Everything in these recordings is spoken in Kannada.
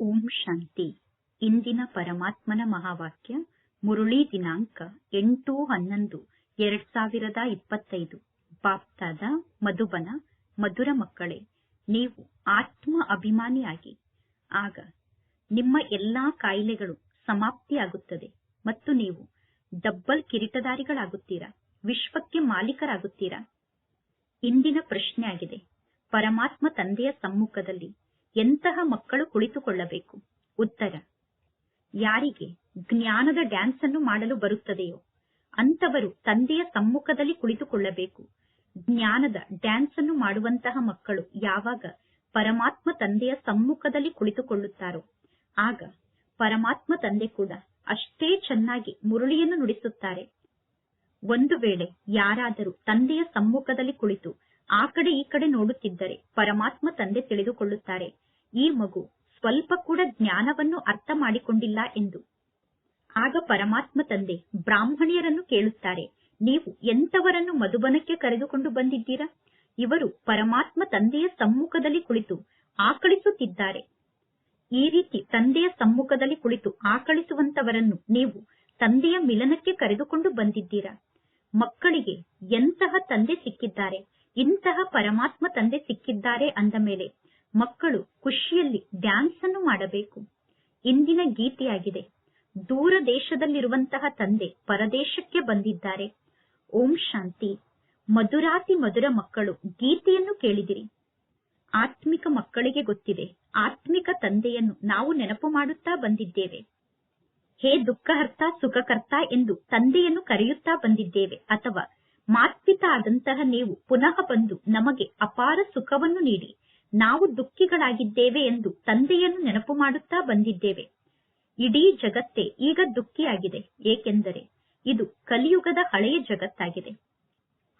ಓಂ ಶಾಂತಿ. ಇಂದಿನ ಪರಮಾತ್ಮನ ಮಹಾವಾಕ್ಯ, ಮುರುಳಿ ದಿನಾಂಕ ಎಂಟು ಹನ್ನೊಂದು, ಎರಡ್ ಸಾವಿರದ ಇಪ್ಪತ್ತೈದು. ಬಾಪ್ತಾದ, ಮಧುಬನ, ಮಧುರ ಮಕ್ಕಳೇ, ನೀವು ಆತ್ಮ ಅಭಿಮಾನಿಯಾಗಿ. ಆಗ ನಿಮ್ಮ ಎಲ್ಲಾ ಕಾಯಿಲೆಗಳು ಸಮಾಪ್ತಿಯಾಗುತ್ತದೆ ಮತ್ತು ನೀವು ಡಬ್ಬಲ್ ಕಿರೀಟಧಾರಿಗಳಾಗುತ್ತೀರಾ, ವಿಶ್ವಕ್ಕೆ ಮಾಲೀಕರಾಗುತ್ತೀರಾ? ಇಂದಿನ ಪ್ರಶ್ನೆಯಾಗಿದೆ. ಪರಮಾತ್ಮ ತಂದೆಯ ಸಮ್ಮುಖದಲ್ಲಿ ಎಂತಹ ಮಕ್ಕಳು ಕುಳಿತುಕೊಳ್ಳಬೇಕು? ಉತ್ತರ, ಯಾರಿಗೆ ಜ್ಞಾನದ ಡ್ಯಾನ್ಸ್ ಅನ್ನು ಮಾಡಲು ಬರುತ್ತದೆಯೋ ಅಂತವರು ತಂದೆಯ ಸಮ್ಮುಖದಲ್ಲಿ ಕುಳಿತುಕೊಳ್ಳಬೇಕು. ಜ್ಞಾನದ ಡ್ಯಾನ್ಸ್ ಅನ್ನು ಮಾಡುವಂತಹ ಮಕ್ಕಳು ಯಾವಾಗ ಪರಮಾತ್ಮ ತಂದೆಯ ಸಮ್ಮುಖದಲ್ಲಿ ಕುಳಿತುಕೊಳ್ಳುತ್ತಾರೋ, ಆಗ ಪರಮಾತ್ಮ ತಂದೆ ಕೂಡ ಅಷ್ಟೇ ಚೆನ್ನಾಗಿ ಮುರುಳಿಯನ್ನು ನುಡಿಸುತ್ತಾರೆ. ಒಂದು ವೇಳೆ ಯಾರಾದರೂ ತಂದೆಯ ಸಮ್ಮುಖದಲ್ಲಿ ಕುಳಿತು ಆ ಕಡೆ ಈ ಕಡೆ ನೋಡುತ್ತಿದ್ದರೆ ಪರಮಾತ್ಮ ತಂದೆ ತಿಳಿದುಕೊಳ್ಳುತ್ತಾರೆ, ಈ ಮಗು ಸ್ವಲ್ಪ ಕೂಡ ಜ್ಞಾನವನ್ನು ಅರ್ಥ ಮಾಡಿಕೊಂಡಿಲ್ಲ ಎಂದು. ಆಗ ಪರಮಾತ್ಮ ತಂದೆ ಬ್ರಾಹ್ಮಣಿಯರನ್ನು ಕೇಳುತ್ತಾರೆ, ನೀವು ಎಂತವರನ್ನು ಮಧುಬನಕ್ಕೆ ಕರೆದುಕೊಂಡು ಬಂದಿದ್ದೀರಾ? ಇವರು ಪರಮಾತ್ಮ ತಂದೆಯ ಸಮ್ಮುಖದಲ್ಲಿ ಕುಳಿತು ಆಕಳಿಸುತ್ತಿದ್ದಾರೆ. ಈ ರೀತಿ ತಂದೆಯ ಸಮ್ಮುಖದಲ್ಲಿ ಕುಳಿತು ಆಕಳಿಸುವಂತವರನ್ನು ನೀವು ತಂದೆಯ ಮಿಲನಕ್ಕೆ ಕರೆದುಕೊಂಡು ಬಂದಿದ್ದೀರಾ? ಮಕ್ಕಳಿಗೆ ಎಂತಹ ತಂದೆ ಸಿಕ್ಕಿದ್ದಾರೆ? ಇಂತಹ ಪರಮಾತ್ಮ ತಂದೆ ಸಿಕ್ಕಿದ್ದಾರೆ ಅಂದ ಮೇಲೆ ಮಕ್ಕಳು ಖುಷಿಯಲ್ಲಿ ಡ್ಯಾನ್ಸ್ ಅನ್ನು ಮಾಡಬೇಕು. ಇಂದಿನ ಗೀತೆಯಾಗಿದೆ. ದೂರ ದೇಶದಲ್ಲಿರುವಂತಹ ತಂದೆ ಪರದೇಶಕ್ಕೆ ಬಂದಿದ್ದಾರೆ. ಓಂ ಶಾಂತಿ. ಮಧುರಾತಿ ಮಧುರ ಮಕ್ಕಳು, ಗೀತೆಯನ್ನು ಕೇಳಿದಿರಿ. ಆತ್ಮಿಕ ಮಕ್ಕಳಿಗೆ ಗೊತ್ತಿದೆ. ಆತ್ಮಿಕ ತಂದೆಯನ್ನು ನಾವು ನೆನಪು ಮಾಡುತ್ತಾ ಬಂದಿದ್ದೇವೆ. ಹೇ ದುಃಖಹರ್ತ ಸುಖಕರ್ತ ಎಂದು ತಂದೆಯನ್ನು ಕರೆಯುತ್ತಾ ಬಂದಿದ್ದೇವೆ. ಅಥವಾ ಮಾತ್ಪಿತ ಆದಂತಹ ನೀವು ಪುನಃ ಬಂದು ನಮಗೆ ಅಪಾರ ಸುಖವನ್ನು ನೀಡಿ. ನಾವು ದುಃಖಿಗಳಾಗಿದ್ದೇವೆ ಎಂದು ತಂದೆಯನ್ನು ನೆನಪು ಮಾಡುತ್ತಾ ಬಂದಿದ್ದೇವೆ. ಇಡೀ ಜಗತ್ತೇ ಈಗ ದುಃಖಿಯಾಗಿದೆ. ಏಕೆಂದರೆ ಇದು ಕಲಿಯುಗದ ಹಳೆಯ ಜಗತ್ತಾಗಿದೆ.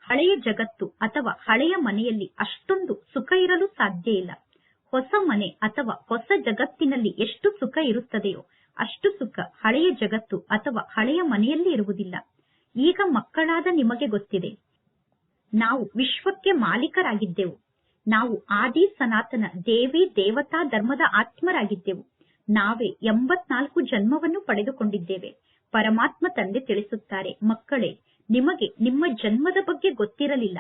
ಹಳೆಯ ಜಗತ್ತು ಅಥವಾ ಹಳೆಯ ಮನೆಯಲ್ಲಿ ಅಷ್ಟೊಂದು ಸುಖ ಇರಲು ಸಾಧ್ಯ ಇಲ್ಲ. ಹೊಸ ಮನೆ ಅಥವಾ ಹೊಸ ಜಗತ್ತಿನಲ್ಲಿ ಎಷ್ಟು ಸುಖ ಇರುತ್ತದೆಯೋ ಅಷ್ಟು ಸುಖ ಹಳೆಯ ಜಗತ್ತು ಅಥವಾ ಹಳೆಯ ಮನೆಯಲ್ಲಿ ಇರುವುದಿಲ್ಲ. ಈಗ ಮಕ್ಕಳಾದ ನಿಮಗೆ ಗೊತ್ತಿದೆ. ನಾವು ವಿಶ್ವಕ್ಕೆ ಮಾಲೀಕರಾಗಿದ್ದೆವು. ನಾವು ಆದಿ ಸನಾತನ ದೇವಿ ದೇವತಾ ಧರ್ಮದ ಆತ್ಮರಾಗಿದ್ದೆವು. ನಾವೇ ಎಂಬತ್ನಾಲ್ಕು ಜನ್ಮವನ್ನು ಪಡೆದುಕೊಂಡಿದ್ದೇವೆ. ಪರಮಾತ್ಮ ತಂದೆ ತಿಳಿಸುತ್ತಾರೆ, ಮಕ್ಕಳೇ, ನಿಮಗೆ ನಿಮ್ಮ ಜನ್ಮದ ಬಗ್ಗೆ ಗೊತ್ತಿರಲಿಲ್ಲ.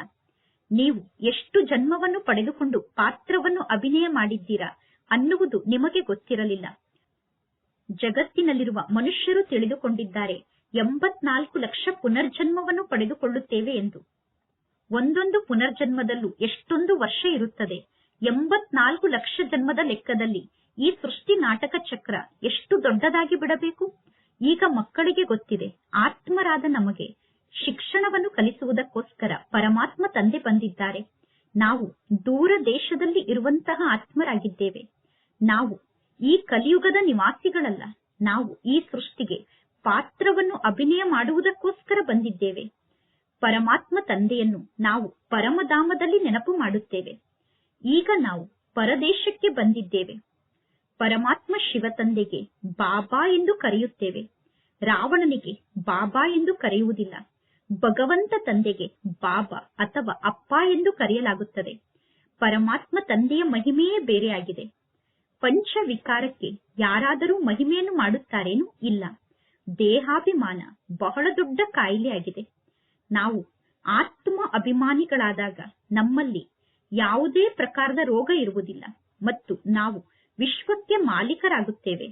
ನೀವು ಎಷ್ಟು ಜನ್ಮವನ್ನು ಪಡೆದುಕೊಂಡು ಪಾತ್ರವನ್ನು ಅಭಿನಯ ಮಾಡಿದ್ದೀರಾ ಅನ್ನುವುದು ನಿಮಗೆ ಗೊತ್ತಿರಲಿಲ್ಲ. ಜಗತ್ತಿನಲ್ಲಿರುವ ಮನುಷ್ಯರು ತಿಳಿದುಕೊಂಡಿದ್ದಾರೆ. ಎಂಬತ್ನಾಲ್ಕು ಲಕ್ಷ ಪುನರ್ಜನ್ಮವನ್ನು ಪಡೆದುಕೊಳ್ಳುತ್ತೇವೆ ಎಂದು. ಒಂದೊಂದು ಪುನರ್ಜನ್ಮದಲ್ಲೂ ಎಷ್ಟೊಂದು ವರ್ಷ ಇರುತ್ತದೆ. ಎಂಬತ್ನಾಲ್ಕು ಲಕ್ಷ ಜನ್ಮದ ಲೆಕ್ಕದಲ್ಲಿ ಈ ಸೃಷ್ಟಿ ನಾಟಕ ಚಕ್ರ ಎಷ್ಟು ದೊಡ್ಡದಾಗಿ ಬಿಡಬೇಕು? ಈಗ ಮಕ್ಕಳಿಗೆ ಗೊತ್ತಿದೆ, ಆತ್ಮರಾದ ನಮಗೆ ಶಿಕ್ಷಣವನ್ನು ಕಲಿಸುವುದಕ್ಕೋಸ್ಕರ ಪರಮಾತ್ಮ ತಂದೆ ಬಂದಿದ್ದಾರೆ. ನಾವು ದೂರ ದೇಶದಲ್ಲಿ ಇರುವಂತಹ ಆತ್ಮರಾಗಿದ್ದೇವೆ. ನಾವು ಈ ಕಲಿಯುಗದ ನಿವಾಸಿಗಳಲ್ಲ, ನಾವು ಈ ಸೃಷ್ಟಿಗೆ ಪಾತ್ರವನ್ನು ಅಭಿನಯ ಮಾಡುವುದಕ್ಕೋಸ್ಕರ ಬಂದಿದ್ದೇವೆ. ಪರಮಾತ್ಮ ತಂದೆಯನ್ನು ನಾವು ಪರಮಧಾಮದಲ್ಲಿ ನೆನಪು ಮಾಡುತ್ತೇವೆ. ಈಗ ನಾವು ಪರದೇಶಕ್ಕೆ ಬಂದಿದ್ದೇವೆ. ಪರಮಾತ್ಮ ಶಿವ ತಂದೆಗೆ ಬಾಬಾ ಎಂದು ಕರೆಯುತ್ತೇವೆ. ರಾವಣನಿಗೆ ಬಾಬಾ ಎಂದು ಕರೆಯುವುದಿಲ್ಲ. ಭಗವಂತ ತಂದೆಗೆ ಬಾಬಾ ಅಥವಾ ಅಪ್ಪ ಎಂದು ಕರೆಯಲಾಗುತ್ತದೆ. ಪರಮಾತ್ಮ ತಂದೆಯ ಮಹಿಮೆಯೇ ಬೇರೆಯಾಗಿದೆ. ಪಂಚ ವಿಕಾರಕ್ಕೆ ಯಾರಾದರೂ ಮಹಿಮೆಯನ್ನು ಮಾಡುತ್ತಾರೇನು ಇಲ್ಲ. ದೇಹಾಭಿಮಾನ ಬಹಳ ದೊಡ್ಡ ಕಾಯಿಲೆಯಾಗಿದೆ. ನಾವು ಆತ್ಮ ಅಭಿಮಾನಿಗಳಾದಾಗ ನಮ್ಮಲ್ಲಿ ಯಾವುದೇ ಪ್ರಕಾರದ ರೋಗ ಇರುವುದಿಲ್ಲ ಮತ್ತು ನಾವು ವಿಶ್ವಕ್ಕೆ ಮಾಲೀಕರಾಗುತ್ತೇವೆ.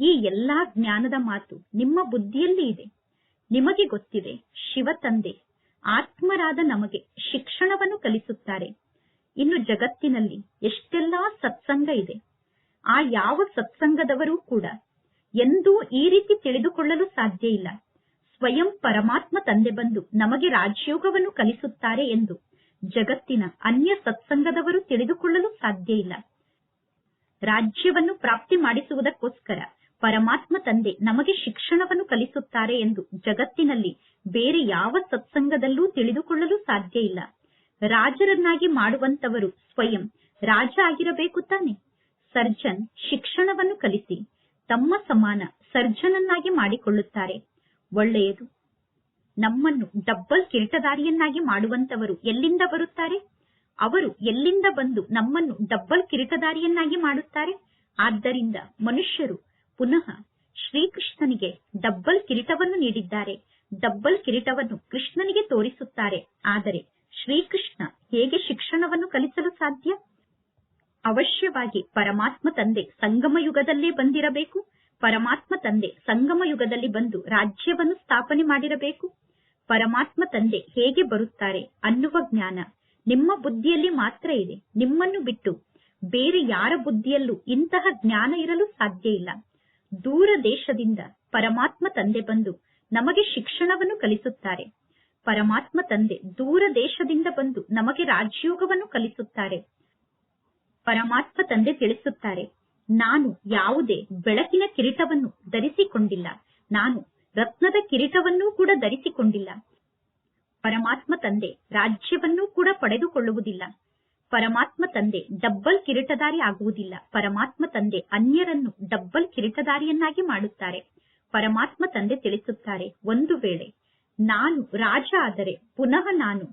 ಈ ಎಲ್ಲಾ ಜ್ಞಾನದ ಮಾತು ನಿಮ್ಮ ಬುದ್ಧಿಯಲ್ಲಿ ಇದೆ. ನಿಮಗೆ ಗೊತ್ತಿದೆ, ಶಿವ ತಂದೆ, ಆತ್ಮರಾದ ನಮಗೆ ಶಿಕ್ಷಣವನ್ನು ಕಲಿಸುತ್ತಾರೆ. ಇನ್ನು ಜಗತ್ತಿನಲ್ಲಿ ಎಷ್ಟೆಲ್ಲಾ ಸತ್ಸಂಗ ಇದೆ. ಆ ಯಾವ ಸತ್ಸಂಗದವರೂ ಕೂಡ ಎಂದೂ ಈ ರೀತಿ ತಿಳಿದುಕೊಳ್ಳಲು ಸಾಧ್ಯ ಇಲ್ಲ. ಸ್ವಯಂ ಪರಮಾತ್ಮ ತಂದೆ ಬಂದು ನಮಗೆ ರಾಜಯೋಗವನ್ನು ಕಲಿಸುತ್ತಾರೆ ಎಂದು ಜಗತ್ತಿನ ಅನ್ಯ ಸತ್ಸಂಗದವರು ತಿಳಿದುಕೊಳ್ಳಲು ಸಾಧ್ಯ ಇಲ್ಲ. ರಾಜ್ಯವನ್ನು ಪ್ರಾಪ್ತಿ ಮಾಡಿಸುವುದಕ್ಕೋಸ್ಕರ ಪರಮಾತ್ಮ ತಂದೆ ನಮಗೆ ಶಿಕ್ಷಣವನ್ನು ಕಲಿಸುತ್ತಾರೆ ಎಂದು ಜಗತ್ತಿನಲ್ಲಿ ಬೇರೆ ಯಾವ ಸತ್ಸಂಗದಲ್ಲೂ ತಿಳಿದುಕೊಳ್ಳಲು ಸಾಧ್ಯ ಇಲ್ಲ. ರಾಜರನ್ನಾಗಿ ಮಾಡುವಂತವರು ಸ್ವಯಂ ರಾಜ ಆಗಿರಬೇಕು ತಾನೆ. ಸರ್ಜನ್ ಶಿಕ್ಷಣವನ್ನು ಕಲಿಸಿ ತಮ್ಮ ಸಮಾನ ಸರ್ಜನನ್ನಾಗಿ ಮಾಡಿಕೊಳ್ಳುತ್ತಾರೆ. ಒಳ್ಳೆಯದು. ನಮ್ಮನ್ನು ಡಬ್ಬಲ್ ಕಿರೀಟದಾರಿಯನ್ನಾಗಿ ಮಾಡುವಂತವರು ಎಲ್ಲಿಂದ ಬರುತ್ತಾರೆ? ಅವರು ಎಲ್ಲಿಂದ ಬಂದು ನಮ್ಮನ್ನು ಡಬ್ಬಲ್ ಕಿರೀಟದಾರಿಯನ್ನಾಗಿ ಮಾಡುತ್ತಾರೆ? ಆದ್ದರಿಂದ ಮನುಷ್ಯರು ಪುನಃ ಶ್ರೀಕೃಷ್ಣನಿಗೆ ಡಬ್ಬಲ್ ಕಿರೀಟವನ್ನು ನೀಡಿದ್ದಾರೆ. ಡಬ್ಬಲ್ ಕಿರೀಟವನ್ನು ಕೃಷ್ಣನಿಗೆ ತೋರಿಸುತ್ತಾರೆ. ಆದರೆ ಶ್ರೀಕೃಷ್ಣ ಹೇಗೆ ಶಿಕ್ಷಣವನ್ನು ಕಲಿಸಲು ಸಾಧ್ಯ? ಅವಶ್ಯವಾಗಿ ಪರಮಾತ್ಮ ತಂದೆ ಸಂಗಮ ಯುಗದಲ್ಲೇ ಬಂದಿರಬೇಕು. ಪರಮಾತ್ಮ ತಂದೆ ಸಂಗಮ ಯುಗದಲ್ಲಿ ಬಂದು ರಾಜ್ಯವನ್ನು ಸ್ಥಾಪನೆ ಮಾಡಿರಬೇಕು. ಪರಮಾತ್ಮ ತಂದೆ ಹೇಗೆ ಬರುತ್ತಾರೆ ಅನ್ನುವ ಜ್ಞಾನ ನಿಮ್ಮ ಬುದ್ಧಿಯಲ್ಲಿ ಮಾತ್ರ ಇದೆ. ನಿಮ್ಮನ್ನು ಬಿಟ್ಟು ಬೇರೆ ಯಾರ ಬುದ್ಧಿಯಲ್ಲೂ ಇಂತಹ ಜ್ಞಾನ ಇರಲು ಸಾಧ್ಯ ಇಲ್ಲ. ದೂರ ದೇಶದಿಂದ ಪರಮಾತ್ಮ ತಂದೆ ಬಂದು ನಮಗೆ ಶಿಕ್ಷಣವನ್ನು ಕಲಿಸುತ್ತಾರೆ. ಪರಮಾತ್ಮ ತಂದೆ ದೂರ ದೇಶದಿಂದ ಬಂದು ನಮಗೆ ರಾಜ್ಯೋಗವನ್ನು ಕಲಿಸುತ್ತಾರೆ. ಪರಮಾತ್ಮ ತಂದೆ ತಿಳಿಸುತ್ತಾರೆ, ನಾನು ಯಾವುದೇ ಬೆಳಕಿನ ಕಿರೀಟವನ್ನು ಧರಿಸಿಕೊಂಡಿಲ್ಲ. ನಾನು ರತ್ನದ ಕಿರೀಟವನ್ನೂ ಕೂಡ ಧರಿಸಿಕೊಂಡಿಲ್ಲ. ಪರಮಾತ್ಮ ತಂದೆ ರಾಜ್ಯವನ್ನೂ ಕೂಡ ಪಡೆದುಕೊಳ್ಳುವುದಿಲ್ಲ. ಪರಮಾತ್ಮ ತಂದೆ ಡಬ್ಬಲ್ ಕಿರೀಟಧಾರಿ ಆಗುವುದಿಲ್ಲ. ಪರಮಾತ್ಮ ತಂದೆ ಅನ್ಯರನ್ನು ಡಬ್ಬಲ್ ಕಿರೀಟದಾರಿಯನ್ನಾಗಿ ಮಾಡುತ್ತಾರೆ. ಪರಮಾತ್ಮ ತಂದೆ ತಿಳಿಸುತ್ತಾರೆ, ಒಂದು ವೇಳೆ ನಾನು ರಾಜ ಆದರೆ ಪುನಃ ನಾನು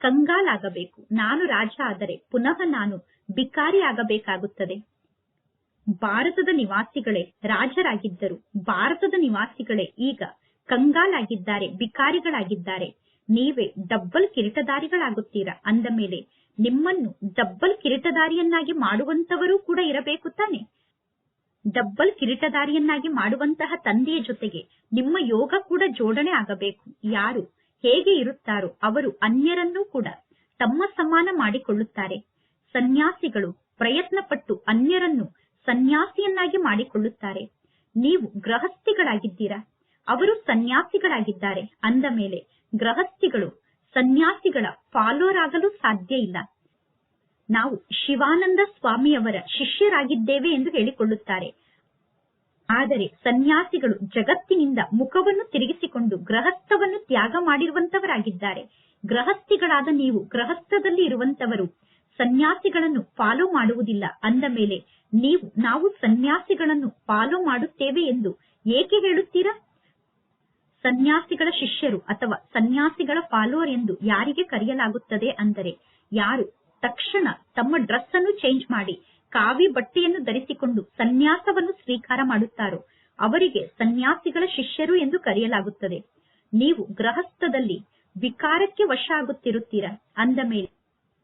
ಕಂಗಾಲಾಗಬೇಕು. ನಾನು ರಾಜ ಆದರೆ ಪುನಃ ನಾನು ಬಿಕಾರಿ ಆಗಬೇಕಾಗುತ್ತದೆ ಭಾರತದ ನಿವಾಸಿಗಳೇ ರಾಜರಾಗಿದ್ದರು. ಭಾರತದ ನಿವಾಸಿಗಳೇ ಈಗ ಕಂಗಾಲಾಗಿದ್ದಾರೆ ಬಿಕಾರಿಗಳಾಗಿದ್ದಾರೆ ನೀವೇ ಡಬ್ಬಲ್ ಕಿರೀಟದಾರಿಗಳಾಗುತ್ತೀರಾ ಅಂದ ಮೇಲೆ, ನಿಮ್ಮನ್ನು ಡಬ್ಬಲ್ ಕಿರೀಟದಾರಿಯನ್ನಾಗಿ ಮಾಡುವಂತವರೂ ಕೂಡ ಇರಬೇಕು ತಾನೆ? ಡಬ್ಬಲ್ ಕಿರೀಟದಾರಿಯನ್ನಾಗಿ ಮಾಡುವಂತಹ ತಂದೆಯ ಜೊತೆಗೆ ನಿಮ್ಮ ಯೋಗ ಕೂಡ ಜೋಡಣೆ ಆಗಬೇಕು. ಯಾರು ಹೇಗೆ ಇರುತ್ತಾರೋ ಅವರು ಅನ್ಯರನ್ನೂ ಕೂಡ ತಮ್ಮ ಸಮಾನ ಮಾಡಿಕೊಳ್ಳುತ್ತಾರೆ. ಸನ್ಯಾಸಿಗಳು ಪ್ರಯತ್ನಪಟ್ಟು ಅನ್ಯರನ್ನು ಸನ್ಯಾಸಿಯನ್ನಾಗಿ ಮಾಡಿಕೊಳ್ಳುತ್ತಾರೆ. ನೀವು ಗೃಹಸ್ಥಿಗಳಾಗಿದ್ದೀರಾ? ಅವರು ಸನ್ಯಾಸಿಗಳಾಗಿದ್ದಾರೆ. ಅಂದ ಮೇಲೆ ಗೃಹಸ್ಥಿಗಳು ಸನ್ಯಾಸಿಗಳ ಫಾಲೋರ್ ಆಗಲು ಸಾಧ್ಯ ಇಲ್ಲ. ನಾವು ಶಿವಾನಂದ ಸ್ವಾಮಿಯವರ ಶಿಷ್ಯರಾಗಿದ್ದೇವೆ ಎಂದು ಹೇಳಿಕೊಳ್ಳುತ್ತಾರೆ. ಆದರೆ ಸನ್ಯಾಸಿಗಳು ಜಗತ್ತಿನಿಂದ ಮುಖವನ್ನು ತಿರುಗಿಸಿಕೊಂಡು ಗೃಹಸ್ಥವನ್ನು ತ್ಯಾಗ ಮಾಡಿರುವಂತವರಾಗಿದ್ದಾರೆ. ಗೃಹಸ್ಥಿಗಳಾದ ನೀವು ಗೃಹಸ್ಥದಲ್ಲಿ ಇರುವಂತವರು ಸನ್ಯಾಸಿಗಳನ್ನು ಫಾಲೋ ಮಾಡುವುದಿಲ್ಲ. ಅಂದ ಮೇಲೆ, ನೀವು, ನಾವು ಸನ್ಯಾಸಿಗಳನ್ನು ಫಾಲೋ ಮಾಡುತ್ತೇವೆ ಎಂದು ಏಕೆ ಹೇಳುತ್ತೀರಾ? ಸನ್ಯಾಸಿಗಳ ಶಿಷ್ಯರು ಅಥವಾ ಸನ್ಯಾಸಿಗಳ ಫಾಲೋವರ್ ಎಂದು ಯಾರಿಗೆ ಕರೆಯಲಾಗುತ್ತದೆ ಅಂದರೆ, ಯಾರು ತಕ್ಷಣ ತಮ್ಮ ಡ್ರೆಸ್ ಅನ್ನು ಚೇಂಜ್ ಮಾಡಿ, ಕಾವಿ ಬಟ್ಟೆಯನ್ನು ಧರಿಸಿಕೊಂಡು ಸನ್ಯಾಸವನ್ನು ಸ್ವೀಕಾರ ಮಾಡುತ್ತಾರೋ, ಅವರಿಗೆ ಸನ್ಯಾಸಿಗಳ ಶಿಷ್ಯರು ಎಂದು ಕರೆಯಲಾಗುತ್ತದೆ. ನೀವು ಗೃಹಸ್ಥದಲ್ಲಿ ವಿಕಾರಕ್ಕೆ ವಶ ಆಗುತ್ತಿರುತ್ತೀರಾ? ಅಂದ ಮೇಲೆ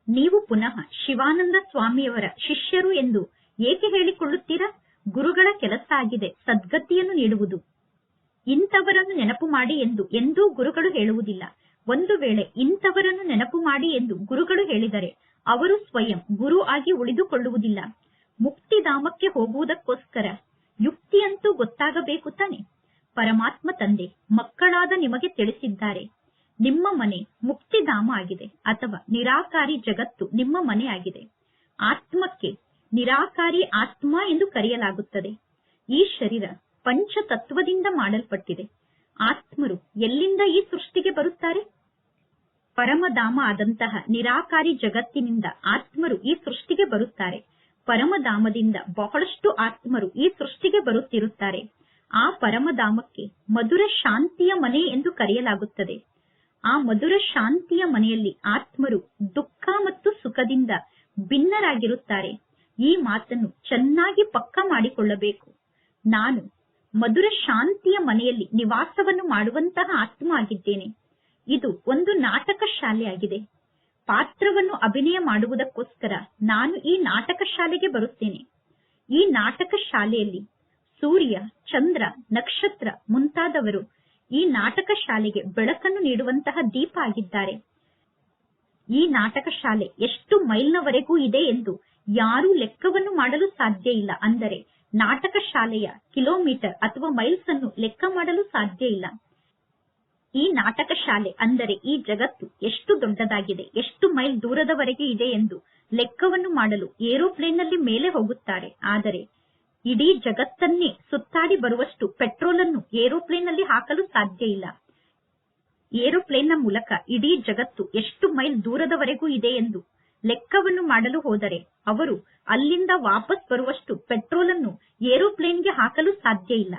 ನೀವು ಪುನಃ ಶಿವಾನಂದ ಸ್ವಾಮಿಯವರ ಶಿಷ್ಯರು ಎಂದು ಏಕೆ ಹೇಳಿಕೊಳ್ಳುತ್ತೀರಾ? ಗುರುಗಳ ಕೆಲಸ ಆಗಿದೆ ಸದ್ಗತಿಯನ್ನು ನೀಡುವುದು. ಇಂಥವರನ್ನು ನೆನಪು ಮಾಡಿ ಎಂದು ಎಂದೂ ಗುರುಗಳು ಹೇಳುವುದಿಲ್ಲ. ಒಂದು ವೇಳೆ ಇಂಥವರನ್ನು ನೆನಪು ಮಾಡಿ ಎಂದು ಗುರುಗಳು ಹೇಳಿದರೆ ಅವರು ಸ್ವಯಂ ಗುರು ಆಗಿ ಉಳಿದುಕೊಳ್ಳುವುದಿಲ್ಲ. ಮುಕ್ತಿಧಾಮಕ್ಕೆ ಹೋಗುವುದಕ್ಕೋಸ್ಕರ ಯುಕ್ತಿಯಂತೂ ಗೊತ್ತಾಗಬೇಕು ತಾನೆ. ಪರಮಾತ್ಮ ತಂದೆ, ಮಕ್ಕಳಾದ ನಿಮಗೆ ತಿಳಿಸಿದ್ದಾರೆ. ನಿಮ್ಮ ಮನೆ ಮುಕ್ತಿಧಾಮ ಆಗಿದೆ ಅಥವಾ ನಿರಾಕಾರಿ ಜಗತ್ತು ನಿಮ್ಮ ಮನೆಯಾಗಿದೆ ಆತ್ಮಕ್ಕೆ ನಿರಾಕಾರಿ ಆತ್ಮ ಎಂದು ಕರೆಯಲಾಗುತ್ತದೆ. ಈ ಶರೀರ ಪಂಚತತ್ವದಿಂದ ಮಾಡಲ್ಪಟ್ಟಿದೆ. ಆತ್ಮರು ಎಲ್ಲಿಂದ ಈ ಸೃಷ್ಟಿಗೆ ಬರುತ್ತಾರೆ? ಪರಮಧಾಮ ಆದಂತಹ ನಿರಾಕಾರಿ ಜಗತ್ತಿನಿಂದ ಆತ್ಮರು ಈ ಸೃಷ್ಟಿಗೆ ಬರುತ್ತಾರೆ. ಪರಮಧಾಮದಿಂದ ಬಹಳಷ್ಟು ಆತ್ಮರು ಈ ಸೃಷ್ಟಿಗೆ ಬರುತ್ತಿರುತ್ತಾರೆ. ಆ ಪರಮಧಾಮಕ್ಕೆ ಮಧುರ ಶಾಂತಿಯ ಮನೆ ಎಂದು ಕರೆಯಲಾಗುತ್ತದೆ. ಆ ಮಧುರ ಶಾಂತಿಯ ಮನೆಯಲ್ಲಿ ಆತ್ಮರು ದುಃಖ ಮತ್ತು ಸುಖದಿಂದ ಭಿನ್ನರಾಗಿರುತ್ತಾರೆ. ಈ ಮಾತನ್ನು ಚೆನ್ನಾಗಿ ಪಕ್ಕ ಮಾಡಿಕೊಳ್ಳಬೇಕು. ನಾನು ಮಧುರ ಶಾಂತಿಯ ಮನೆಯಲ್ಲಿ ನಿವಾಸವನ್ನು ಮಾಡುವಂತಹ ಆತ್ಮ ಆಗಿದ್ದೇನೆ. ಇದು ಒಂದು ನಾಟಕ ಶಾಲೆಯಾಗಿದೆ. ಪಾತ್ರವನ್ನು ಅಭಿನಯ ಮಾಡುವುದಕ್ಕೋಸ್ಕರ ನಾನು ಈ ನಾಟಕ ಶಾಲೆಗೆ ಬರುತ್ತೇನೆ. ಈ ನಾಟಕ ಶಾಲೆಯಲ್ಲಿ ಸೂರ್ಯ, ಚಂದ್ರ, ನಕ್ಷತ್ರ ಮುಂತಾದವರು ಈ ನಾಟಕ ಶಾಲೆಗೆ ಬೆಳಕನ್ನು ನೀಡುವಂತಹ ದೀಪ ಆಗಿದ್ದಾರೆ. ಈ ನಾಟಕ ಶಾಲೆ ಎಷ್ಟು ಮೈಲ್ನವರೆಗೂ ಇದೆ ಎಂದು ಯಾರೂ ಲೆಕ್ಕವನ್ನು ಮಾಡಲು ಸಾಧ್ಯ ಇಲ್ಲ. ಅಂದರೆ ನಾಟಕ ಶಾಲೆಯ ಕಿಲೋಮೀಟರ್ ಅಥವಾ ಮೈಲ್ಸ್ ಅನ್ನು ಲೆಕ್ಕ ಮಾಡಲು ಸಾಧ್ಯ ಇಲ್ಲ. ಈ ನಾಟಕ ಶಾಲೆ ಅಂದರೆ ಈ ಜಗತ್ತು ಎಷ್ಟು ದೊಡ್ಡದಾಗಿದೆ, ಎಷ್ಟು ಮೈಲ್ ದೂರದವರೆಗೆ ಇದೆ ಎಂದು ಲೆಕ್ಕವನ್ನು ಮಾಡಲು ಏರೋಪ್ಲೇನ್ನಲ್ಲಿ ಮೇಲೆ ಹೋಗುತ್ತಾರೆ. ಆದರೆ ಇಡೀ ಜಗತ್ತನ್ನೇ ಸುತ್ತಾಡಿ ಬರುವಷ್ಟು ಪೆಟ್ರೋಲ್ ಅನ್ನು ಏರೋಪ್ಲೇನ್ನಲ್ಲಿ ಹಾಕಲು ಸಾಧ್ಯ ಇಲ್ಲ. ಏರೋಪ್ಲೇನ್ನ ಮೂಲಕ ಇಡೀ ಜಗತ್ತು ಎಷ್ಟು ಮೈಲ್ ದೂರದವರೆಗೂ ಇದೆ ಎಂದು ಲೆಕ್ಕವನ್ನು ಮಾಡಲು ಹೋದರೆ ಅವರು ಅಲ್ಲಿಂದ ವಾಪಸ್ ಬರುವಷ್ಟು ಪೆಟ್ರೋಲ್ ಅನ್ನು ಏರೋಪ್ಲೇನ್ಗೆ ಹಾಕಲು ಸಾಧ್ಯ ಇಲ್ಲ.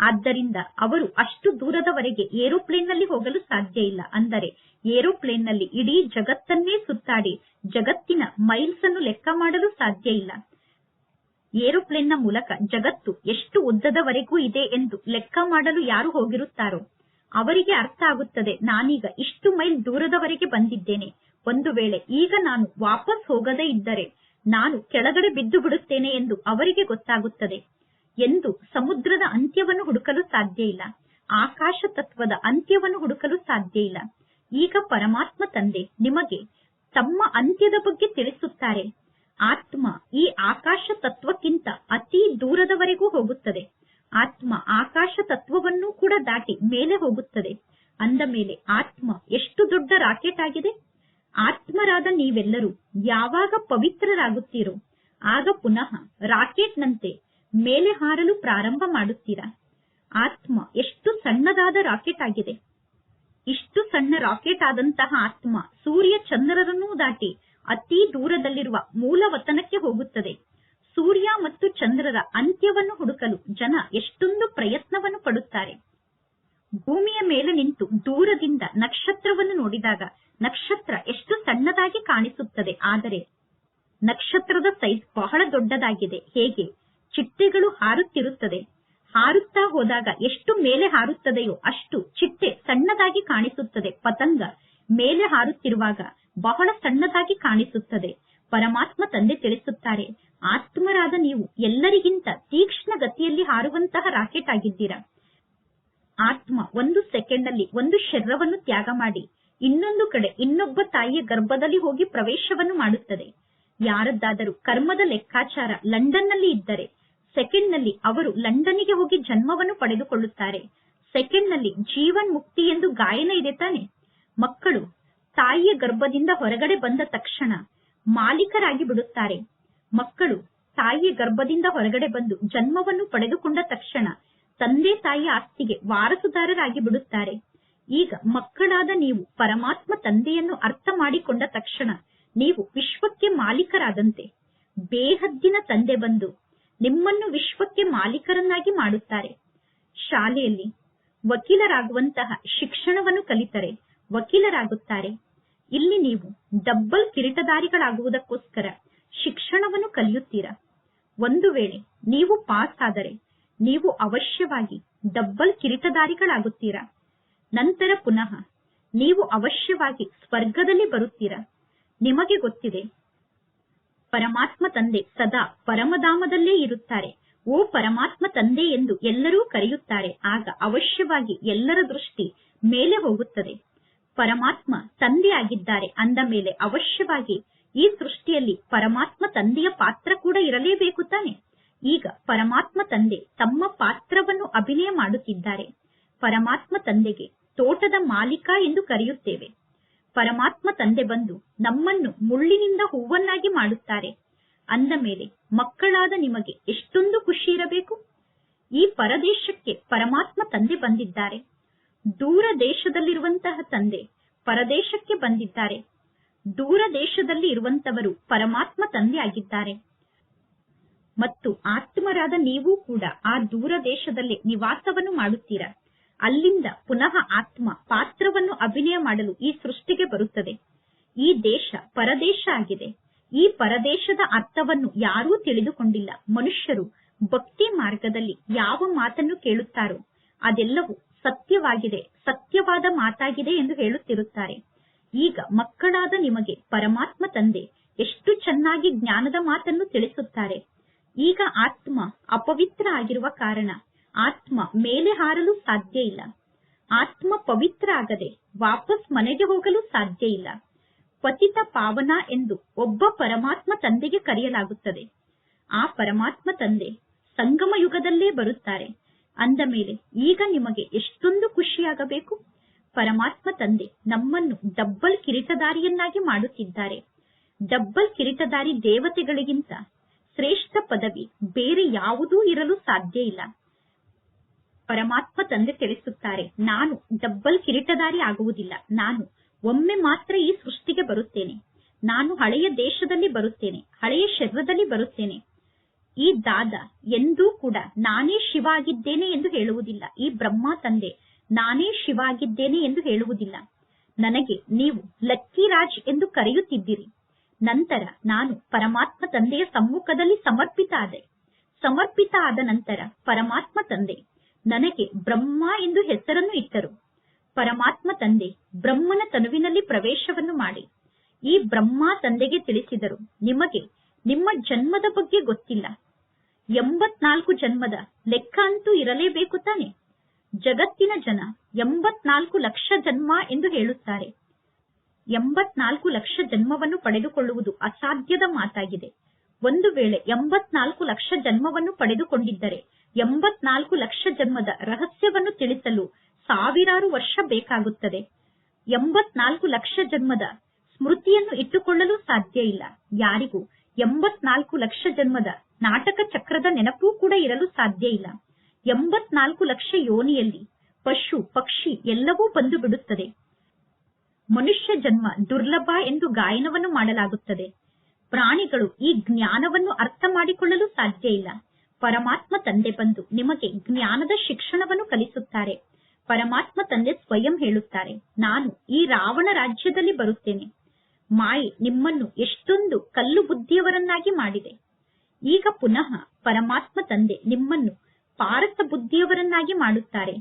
ಆದ್ದರಿಂದ ಅವರು ಅಷ್ಟು ದೂರದವರೆಗೆ ಏರೋಪ್ಲೇನ್ನಲ್ಲಿ ಹೋಗಲು ಸಾಧ್ಯ ಇಲ್ಲ ಅಂದರೆ ಏರೋಪ್ಲೇನ್ನಲ್ಲಿ ಇಡೀ ಜಗತ್ತನ್ನೇ ಸುತ್ತಾಡಿ ಜಗತ್ತಿನ ಮೈಲ್ಸ್ ಅನ್ನು ಲೆಕ್ಕ ಮಾಡಲು ಸಾಧ್ಯ ಇಲ್ಲ. ಏರೋಪ್ಲೇನ್ನ ಮೂಲಕ ಜಗತ್ತು ಎಷ್ಟು ಉದ್ದದವರೆಗೂ ಇದೆ ಎಂದು ಲೆಕ್ಕ ಮಾಡಲು ಯಾರು ಹೋಗಿರುತ್ತಾರೋ? ಅವರಿಗೆ ಅರ್ಥ ಆಗುತ್ತದೆ. ನಾನೀಗ ಇಷ್ಟು ಮೈಲ್ ದೂರದವರೆಗೆ ಬಂದಿದ್ದೇನೆ. ಒಂದು ವೇಳೆ ಈಗ ನಾನು ವಾಪಸ್ ಹೋಗದೇ ಇದ್ದರೆ ನಾನು ಕೆಳಗಡೆ ಬಿದ್ದು ಬಿಡುತ್ತೇನೆ ಎಂದು ಅವರಿಗೆ ಗೊತ್ತಾಗುತ್ತದೆ. ಎಂದು ಸಮುದ್ರದ ಅಂತ್ಯವನ್ನು ಹುಡುಕಲು ಸಾಧ್ಯ ಇಲ್ಲ. ಆಕಾಶ ತತ್ವದ ಅಂತ್ಯವನ್ನು ಹುಡುಕಲು ಸಾಧ್ಯ ಇಲ್ಲ. ಈಗ ಪರಮಾತ್ಮ ತಂದೆ, ನಿಮಗೆ ತಮ್ಮ ಅಂತ್ಯದ ಬಗ್ಗೆ ತಿಳಿಸುತ್ತಾರೆ. ಆತ್ಮ ಈ ಆಕಾಶ ತತ್ವಕ್ಕಿಂತ ಅತಿ ದೂರದವರೆಗೂ ಹೋಗುತ್ತದೆ. ಆತ್ಮ ಆಕಾಶ ತತ್ವವನ್ನು ಕೂಡ ದಾಟಿ ಮೇಲೆ ಹೋಗುತ್ತದೆ. ಅಂದ ಮೇಲೆ ಆತ್ಮ ಎಷ್ಟು ದೊಡ್ಡ ರಾಕೆಟ್ ಆಗಿದೆ? ಆತ್ಮರಾದ ನೀವೆಲ್ಲರೂ ಯಾವಾಗ ಪವಿತ್ರರಾಗುತ್ತೀರೋ, ಆಗ ಪುನಃ ರಾಕೆಟ್ನಂತೆ ಮೇಲೆ ಹಾರಲು ಪ್ರಾರಂಭ ಮಾಡುತ್ತೀರಾ? ಆತ್ಮ ಎಷ್ಟು ಸಣ್ಣದಾದ ರಾಕೆಟ್ ಆಗಿದೆ? ಇಷ್ಟು ಸಣ್ಣ ರಾಕೆಟ್ ಆದಂತಹ ಆತ್ಮ ಸೂರ್ಯ ಚಂದ್ರರನ್ನೂ ದಾಟಿ ಅತಿ ದೂರದಲ್ಲಿರುವ ಮೂಲ ವತನಕ್ಕೆ ಹೋಗುತ್ತದೆ. ಸೂರ್ಯ ಮತ್ತು ಚಂದ್ರರ ಅಂತ್ಯವನ್ನು ಹುಡುಕಲು ಜನ ಎಷ್ಟೊಂದು ಪ್ರಯತ್ನವನ್ನು ಪಡುತ್ತಾರೆ. ಭೂಮಿಯ ಮೇಲೆ ನಿಂತು ದೂರದಿಂದ ನಕ್ಷತ್ರವನ್ನು ನೋಡಿದಾಗ ನಕ್ಷತ್ರ ಎಷ್ಟು ಸಣ್ಣದಾಗಿ ಕಾಣಿಸುತ್ತದೆ. ಆದರೆ ನಕ್ಷತ್ರದ ಸೈಜ್ ಬಹಳ ದೊಡ್ಡದಾಗಿದೆ. ಹೇಗೆ? ಚಿಟ್ಟೆಗಳು ಹಾರುತ್ತಿರುತ್ತದೆ. ಹಾರುತ್ತಾ ಹೋದಾಗ ಎಷ್ಟು ಮೇಲೆ ಹಾರುತ್ತದೆಯೋ ಅಷ್ಟು ಚಿಟ್ಟೆ ಸಣ್ಣದಾಗಿ ಕಾಣಿಸುತ್ತದೆ. ಪತಂಗ ಮೇಲೆ ಹಾರುತ್ತಿರುವಾಗ ಬಹಳ ಸಣ್ಣದಾಗಿ ಕಾಣಿಸುತ್ತದೆ. ಪರಮಾತ್ಮ ತಂದೆ ತಿಳಿಸುತ್ತಾರೆ, ಆತ್ಮರಾದ ನೀವು ಎಲ್ಲರಿಗಿಂತ ತೀಕ್ಷ್ಣ ಗತಿಯಲ್ಲಿ ಹಾರುವಂತಹ ರಾಕೆಟ್ ಆಗಿದ್ದೀರಾ. ಆತ್ಮ ಒಂದು ಸೆಕೆಂಡ್ ಅಲ್ಲಿ ಒಂದು ಶರೀರವನ್ನು ತ್ಯಾಗ ಮಾಡಿ, ಇನ್ನೊಂದು ಕಡೆ ಇನ್ನೊಬ್ಬ ತಾಯಿಯ ಗರ್ಭದಲ್ಲಿ ಹೋಗಿ ಪ್ರವೇಶವನ್ನು ಮಾಡುತ್ತದೆ. ಯಾರದ್ದಾದರೂ ಕರ್ಮದ ಲೆಕ್ಕಾಚಾರ ಲಂಡನ್ನಲ್ಲಿ ಇದ್ದರೆ ಸೆಕೆಂಡ್ನಲ್ಲಿ ಅವರು ಗೆ ಹೋಗಿ ಜನ್ಮವನ್ನು ಪಡೆದುಕೊಳ್ಳುತ್ತಾರೆ. ಸೆಕೆಂಡ್ನಲ್ಲಿ ಜೀವನ್ ಮುಕ್ತಿ ಎಂದು ಗಾಯನ ಇದೆ ತಾನೆ. ಮಕ್ಕಳು ತಾಯಿಯ ಗರ್ಭದಿಂದ ಹೊರಗಡೆ ಬಂದ ತಕ್ಷಣ ಮಾಲೀಕರಾಗಿ ಬಿಡುತ್ತಾರೆ. ಮಕ್ಕಳು ತಾಯಿಯ ಗರ್ಭದಿಂದ ಹೊರಗಡೆ ಬಂದು ಜನ್ಮವನ್ನು ಪಡೆದುಕೊಂಡ ತಕ್ಷಣ ತಂದೆ ತಾಯಿಯ ಆಸ್ತಿಗೆ ವಾರಸುದಾರರಾಗಿ ಬಿಡುತ್ತಾರೆ. ಈಗ ಮಕ್ಕಳಾದ ನೀವು ಪರಮಾತ್ಮ ತಂದೆಯನ್ನು ಅರ್ಥ ಮಾಡಿಕೊಂಡ ತಕ್ಷಣ ನೀವು ವಿಶ್ವಕ್ಕೆ ಮಾಲೀಕರಾದಂತೆ ಬೇಹದ್ದಿನ ತಂದೆ ಬಂದು ನಿಮ್ಮನ್ನು ವಿಶ್ವಕ್ಕೆ ಮಾಲೀಕರನ್ನಾಗಿ ಮಾಡುತ್ತಾರೆ. ಶಾಲೆಯಲ್ಲಿ ವಕೀಲರಾಗುವಂತಹ ಶಿಕ್ಷಣವನ್ನು ಕಲಿತರೆ ವಕೀಲರಾಗುತ್ತಾರೆ. ಇಲ್ಲಿ ನೀವು ಡಬ್ಬಲ್ ಕಿರೀಟದಾರಿಗಳಾಗುವುದಕ್ಕೋಸ್ಕರ ಶಿಕ್ಷಣವನ್ನು ಕಲಿಯುತ್ತೀರಾ? ಒಂದು ವೇಳೆ ನೀವು ಪಾಸ್ ಆದರೆ ನೀವು ಅವಶ್ಯವಾಗಿ ಡಬ್ಬಲ್ ಕಿರೀಟದಾರಿಗಳಾಗುತ್ತೀರಾ ನಂತರ ಪುನಃ ನೀವು ಅವಶ್ಯವಾಗಿ ಸ್ವರ್ಗದಲ್ಲಿ ಬರುತ್ತೀರಾ? ನಿಮಗೆ ಗೊತ್ತಿದೆ, ಪರಮಾತ್ಮ ತಂದೆ ಸದಾ ಪರಮಧಾಮದಲ್ಲೇ ಇರುತ್ತಾರೆ. ಓ ಪರಮಾತ್ಮ ತಂದೆ ಎಂದು ಎಲ್ಲರೂ ಕರೆಯುತ್ತಾರೆ. ಆಗ ಅವಶ್ಯವಾಗಿ ಎಲ್ಲರ ದೃಷ್ಟಿ ಮೇಲೆ ಹೋಗುತ್ತದೆ. ಪರಮಾತ್ಮ ತಂದೆಯಾಗಿದ್ದಾರೆ ಅಂದ ಮೇಲೆ ಅವಶ್ಯವಾಗಿ ಈ ಸೃಷ್ಟಿಯಲ್ಲಿ ಪರಮಾತ್ಮ ತಂದೆಯ ಪಾತ್ರ ಕೂಡ ಇರಲೇಬೇಕು ತಾನೆ. ಈಗ ಪರಮಾತ್ಮ ತಂದೆ ತಮ್ಮ ಪಾತ್ರವನ್ನು ಅಭಿನಯ ಮಾಡುತ್ತಿದ್ದಾರೆ. ಪರಮಾತ್ಮ ತಂದೆಗೆ ತೋಟದ ಮಾಲೀಕ ಎಂದು ಕರೆಯುತ್ತೇವೆ. ಪರಮಾತ್ಮ ತಂದೆ ಬಂದು ನಮ್ಮನ್ನು ಮುಳ್ಳಿನಿಂದ ಹೂವನ್ನಾಗಿ ಮಾಡುತ್ತಾರೆ. ಅಂದ ಮೇಲೆ ಮಕ್ಕಳಾದ ನಿಮಗೆ ಎಷ್ಟೊಂದು ಖುಷಿ ಇರಬೇಕು? ಈ ಪರದೇಶಕ್ಕೆ ಪರಮಾತ್ಮ ತಂದೆ ಬಂದಿದ್ದಾರೆ. ದೂರ ದೇಶದಲ್ಲಿರುವಂತಹ ತಂದೆ ಪರದೇಶಕ್ಕೆ ಬಂದಿದ್ದಾರೆ. ದೂರ ದೇಶದಲ್ಲಿ ಇರುವಂತವರು ಪರಮಾತ್ಮ ತಂದೆ ಆಗಿದ್ದಾರೆ. ಮತ್ತು ಆತ್ಮರಾದ ನೀವು ಕೂಡ ಆ ದೂರ ದೇಶದಲ್ಲಿ ನಿವಾಸವನ್ನು ಮಾಡುತ್ತೀರಾ. ಅಲ್ಲಿಂದ ಪುನಃ ಆತ್ಮ ಪಾತ್ರವನ್ನು ಅಭಿನಯ ಮಾಡಲು ಈ ಸೃಷ್ಟಿಗೆ ಬರುತ್ತದೆ. ಈ ದೇಶ ಪರದೇಶ ಆಗಿದೆ. ಈ ಪರದೇಶದ ಅರ್ಥವನ್ನು ಯಾರೂ ತಿಳಿದುಕೊಂಡಿಲ್ಲ. ಮನುಷ್ಯರು ಭಕ್ತಿ ಮಾರ್ಗದಲ್ಲಿ ಯಾವ ಮಾತನ್ನು ಕೇಳುತ್ತಾರೋ ಅದೆಲ್ಲವೂ ಸತ್ಯವಾಗಿದೆ, ಸತ್ಯವಾದ ಮಾತಾಗಿದೆ ಎಂದು ಹೇಳುತ್ತಿರುತ್ತಾರೆ. ಈಗ ಮಕ್ಕಳಾದ ನಿಮಗೆ ಪರಮಾತ್ಮ ತಂದೆ ಎಷ್ಟು ಚೆನ್ನಾಗಿ ಜ್ಞಾನದ ಮಾತನ್ನು ತಿಳಿಸುತ್ತಾರೆ. ಈಗ ಆತ್ಮ ಅಪವಿತ್ರ ಆಗಿರುವ ಕಾರಣ ಆತ್ಮ ಮೇಲೆ ಹಾರಲು ಸಾಧ್ಯ ಇಲ್ಲ. ಆತ್ಮ ಪವಿತ್ರ ಆಗದೆ ವಾಪಸ್ ಮನೆಗೆ ಹೋಗಲು ಸಾಧ್ಯ ಇಲ್ಲ. ಪತಿತ ಪಾವನ ಎಂದು ಒಬ್ಬ ಪರಮಾತ್ಮ ತಂದೆಗೆ ಕರೆಯಲಾಗುತ್ತದೆ. ಆ ಪರಮಾತ್ಮ ತಂದೆ ಸಂಗಮ ಯುಗದಲ್ಲೇ ಬರುತ್ತಾರೆ. ಅಂದ ಮೇಲೆ, ಈಗ ನಿಮಗೆ ಎಷ್ಟೊಂದು ಖುಷಿಯಾಗಬೇಕು? ಪರಮಾತ್ಮ ತಂದೆ ನಮ್ಮನ್ನು ಡಬ್ಬಲ್ ಕಿರೀಟದಾರಿಯನ್ನಾಗಿ ಮಾಡುತ್ತಿದ್ದಾರೆ. ಡಬ್ಬಲ್ ಕಿರೀಟದಾರಿ ದೇವತೆಗಳಿಗಿಂತ ಶ್ರೇಷ್ಠ ಪದವಿ ಬೇರೆ ಯಾವುದೂ ಇರಲು ಸಾಧ್ಯ ಇಲ್ಲ. ಪರಮಾತ್ಮ ತಂದೆ ತಿಳಿಸುತ್ತಾರೆ, ನಾನು ಡಬ್ಬಲ್ ಕಿರೀಟದಾರಿ ಆಗುವುದಿಲ್ಲ. ನಾನು ಒಮ್ಮೆ ಮಾತ್ರ ಈ ಸೃಷ್ಟಿಗೆ ಬರುತ್ತೇನೆ. ನಾನು ಹಳೆಯ ದೇಶದಲ್ಲಿ ಬರುತ್ತೇನೆ, ಹಳೆಯ ಶರೀರದಲ್ಲಿ ಬರುತ್ತೇನೆ. ಈ ದಾದ ಎಂದೂ ಕೂಡ ನಾನೇ ಶಿವಾಗಿದ್ದೇನೆ ಎಂದು ಹೇಳುವುದಿಲ್ಲ. ಈ ಬ್ರಹ್ಮ ತಂದೆ ನಾನೇ ಶಿವಾಗಿದ್ದೇನೆ ಎಂದು ಹೇಳುವುದಿಲ್ಲ. ನನಗೆ ನೀವು ಲಕ್ಕಿ ರಾಜ್ ಎಂದು ಕರೆಯುತ್ತಿದ್ದೀರಿ. ನಂತರ ನಾನು ಪರಮಾತ್ಮ ತಂದೆಯ ಸಮ್ಮುಖದಲ್ಲಿ ಸಮರ್ಪಿತ ಆದೆ ಸಮರ್ಪಿತ ಆದ ನಂತರ ಪರಮಾತ್ಮ ತಂದೆ ನನಗೆ ಬ್ರಹ್ಮ ಎಂದು ಹೆಸರನ್ನು ಇಟ್ಟರು. ಪರಮಾತ್ಮ ತಂದೆ ಬ್ರಹ್ಮನ ತನುವಿನಲ್ಲಿ ಪ್ರವೇಶವನ್ನು ಮಾಡಿ. ಈ ಬ್ರಹ್ಮ ತಂದೆಗೆ ತಿಳಿಸಿದರು, ನಿಮಗೆ ನಿಮ್ಮ ಜನ್ಮದ ಬಗ್ಗೆ ಗೊತ್ತಿಲ್ಲ. ಎಂಬತ್ನಾಲ್ಕು ಜನ್ಮದ ಲೆಕ್ಕ ಅಂತೂ ಇರಲೇಬೇಕು ತಾನೆ. ಜಗತ್ತಿನ ಜನ ಎಂಬತ್ನಾಲ್ಕು ಲಕ್ಷ ಜನ್ಮ ಎಂದು ಹೇಳುತ್ತಾರೆ. ಎಂಬತ್ನಾಲ್ಕು ಲಕ್ಷ ಜನ್ಮವನ್ನು ಪಡೆದುಕೊಳ್ಳುವುದು ಅಸಾಧ್ಯದ ಮಾತಾಗಿದೆ. ಒಂದು ವೇಳೆ ಎಂಬತ್ನಾಲ್ಕು ಲಕ್ಷ ಜನ್ಮವನ್ನು ಪಡೆದುಕೊಂಡಿದ್ದರೆ, ಎಂಬತ್ನಾಲ್ಕು ಲಕ್ಷ ಜನ್ಮದ ರಹಸ್ಯವನ್ನು ತಿಳಿಸಲು ಸಾವಿರಾರು ವರ್ಷ ಬೇಕಾಗುತ್ತದೆ. ಎಂಬತ್ನಾಲ್ಕು ಲಕ್ಷ ಜನ್ಮದ ಸ್ಮೃತಿಯನ್ನು ಇಟ್ಟುಕೊಳ್ಳಲು ಸಾಧ್ಯ ಇಲ್ಲ. ಯಾರಿಗೂ ಎಂಬತ್ನಾಲ್ಕು ಲಕ್ಷ ಜನ್ಮದ ನಾಟಕ ಚಕ್ರದ ನೆನಪೂ ಕೂಡ ಇರಲು ಸಾಧ್ಯ ಇಲ್ಲ. ಎಂಬತ್ನಾಲ್ಕು ಲಕ್ಷ ಯೋನಿಯಲ್ಲಿ ಪಶು, ಪಕ್ಷಿ ಎಲ್ಲವೂ ಬಂದು ಬಿಡುತ್ತದೆ. ಮನುಷ್ಯ ಜನ್ಮ ದುರ್ಲಭ ಎಂದು ಗಾಯನವನ್ನು ಮಾಡಲಾಗುತ್ತದೆ. ಪ್ರಾಣಿಗಳು ಈ ಜ್ಞಾನವನ್ನು ಅರ್ಥ ಮಾಡಿಕೊಳ್ಳಲು ಸಾಧ್ಯ ಇಲ್ಲ. ಪರಮಾತ್ಮ ತಂದೆ ಬಂದು ನಿಮಗೆ ಜ್ಞಾನದ ಶಿಕ್ಷಣವನ್ನು ಕಲಿಸುತ್ತಾರೆ. ಪರಮಾತ್ಮ ತಂದೆ ಸ್ವಯಂ ಹೇಳುತ್ತಾರೆ, ನಾನು ಈ ರಾವಣ ರಾಜ್ಯದಲ್ಲಿ ಬರುತ್ತೇನೆ. ಮಾಯೆ ನಿಮ್ಮನ್ನು ಎಷ್ಟೊಂದು ಕಲ್ಲು ಬುದ್ಧಿಯವರನ್ನಾಗಿ ಮಾಡಿದೆ. ಈಗ ಪುನಃ ಪರಮಾತ್ಮ ತಂದೆ ನಿಮ್ಮನ್ನು ಪಾರಸ ಬುದ್ಧಿಯವರನ್ನಾಗಿ ಮಾಡುತ್ತಾರೆ.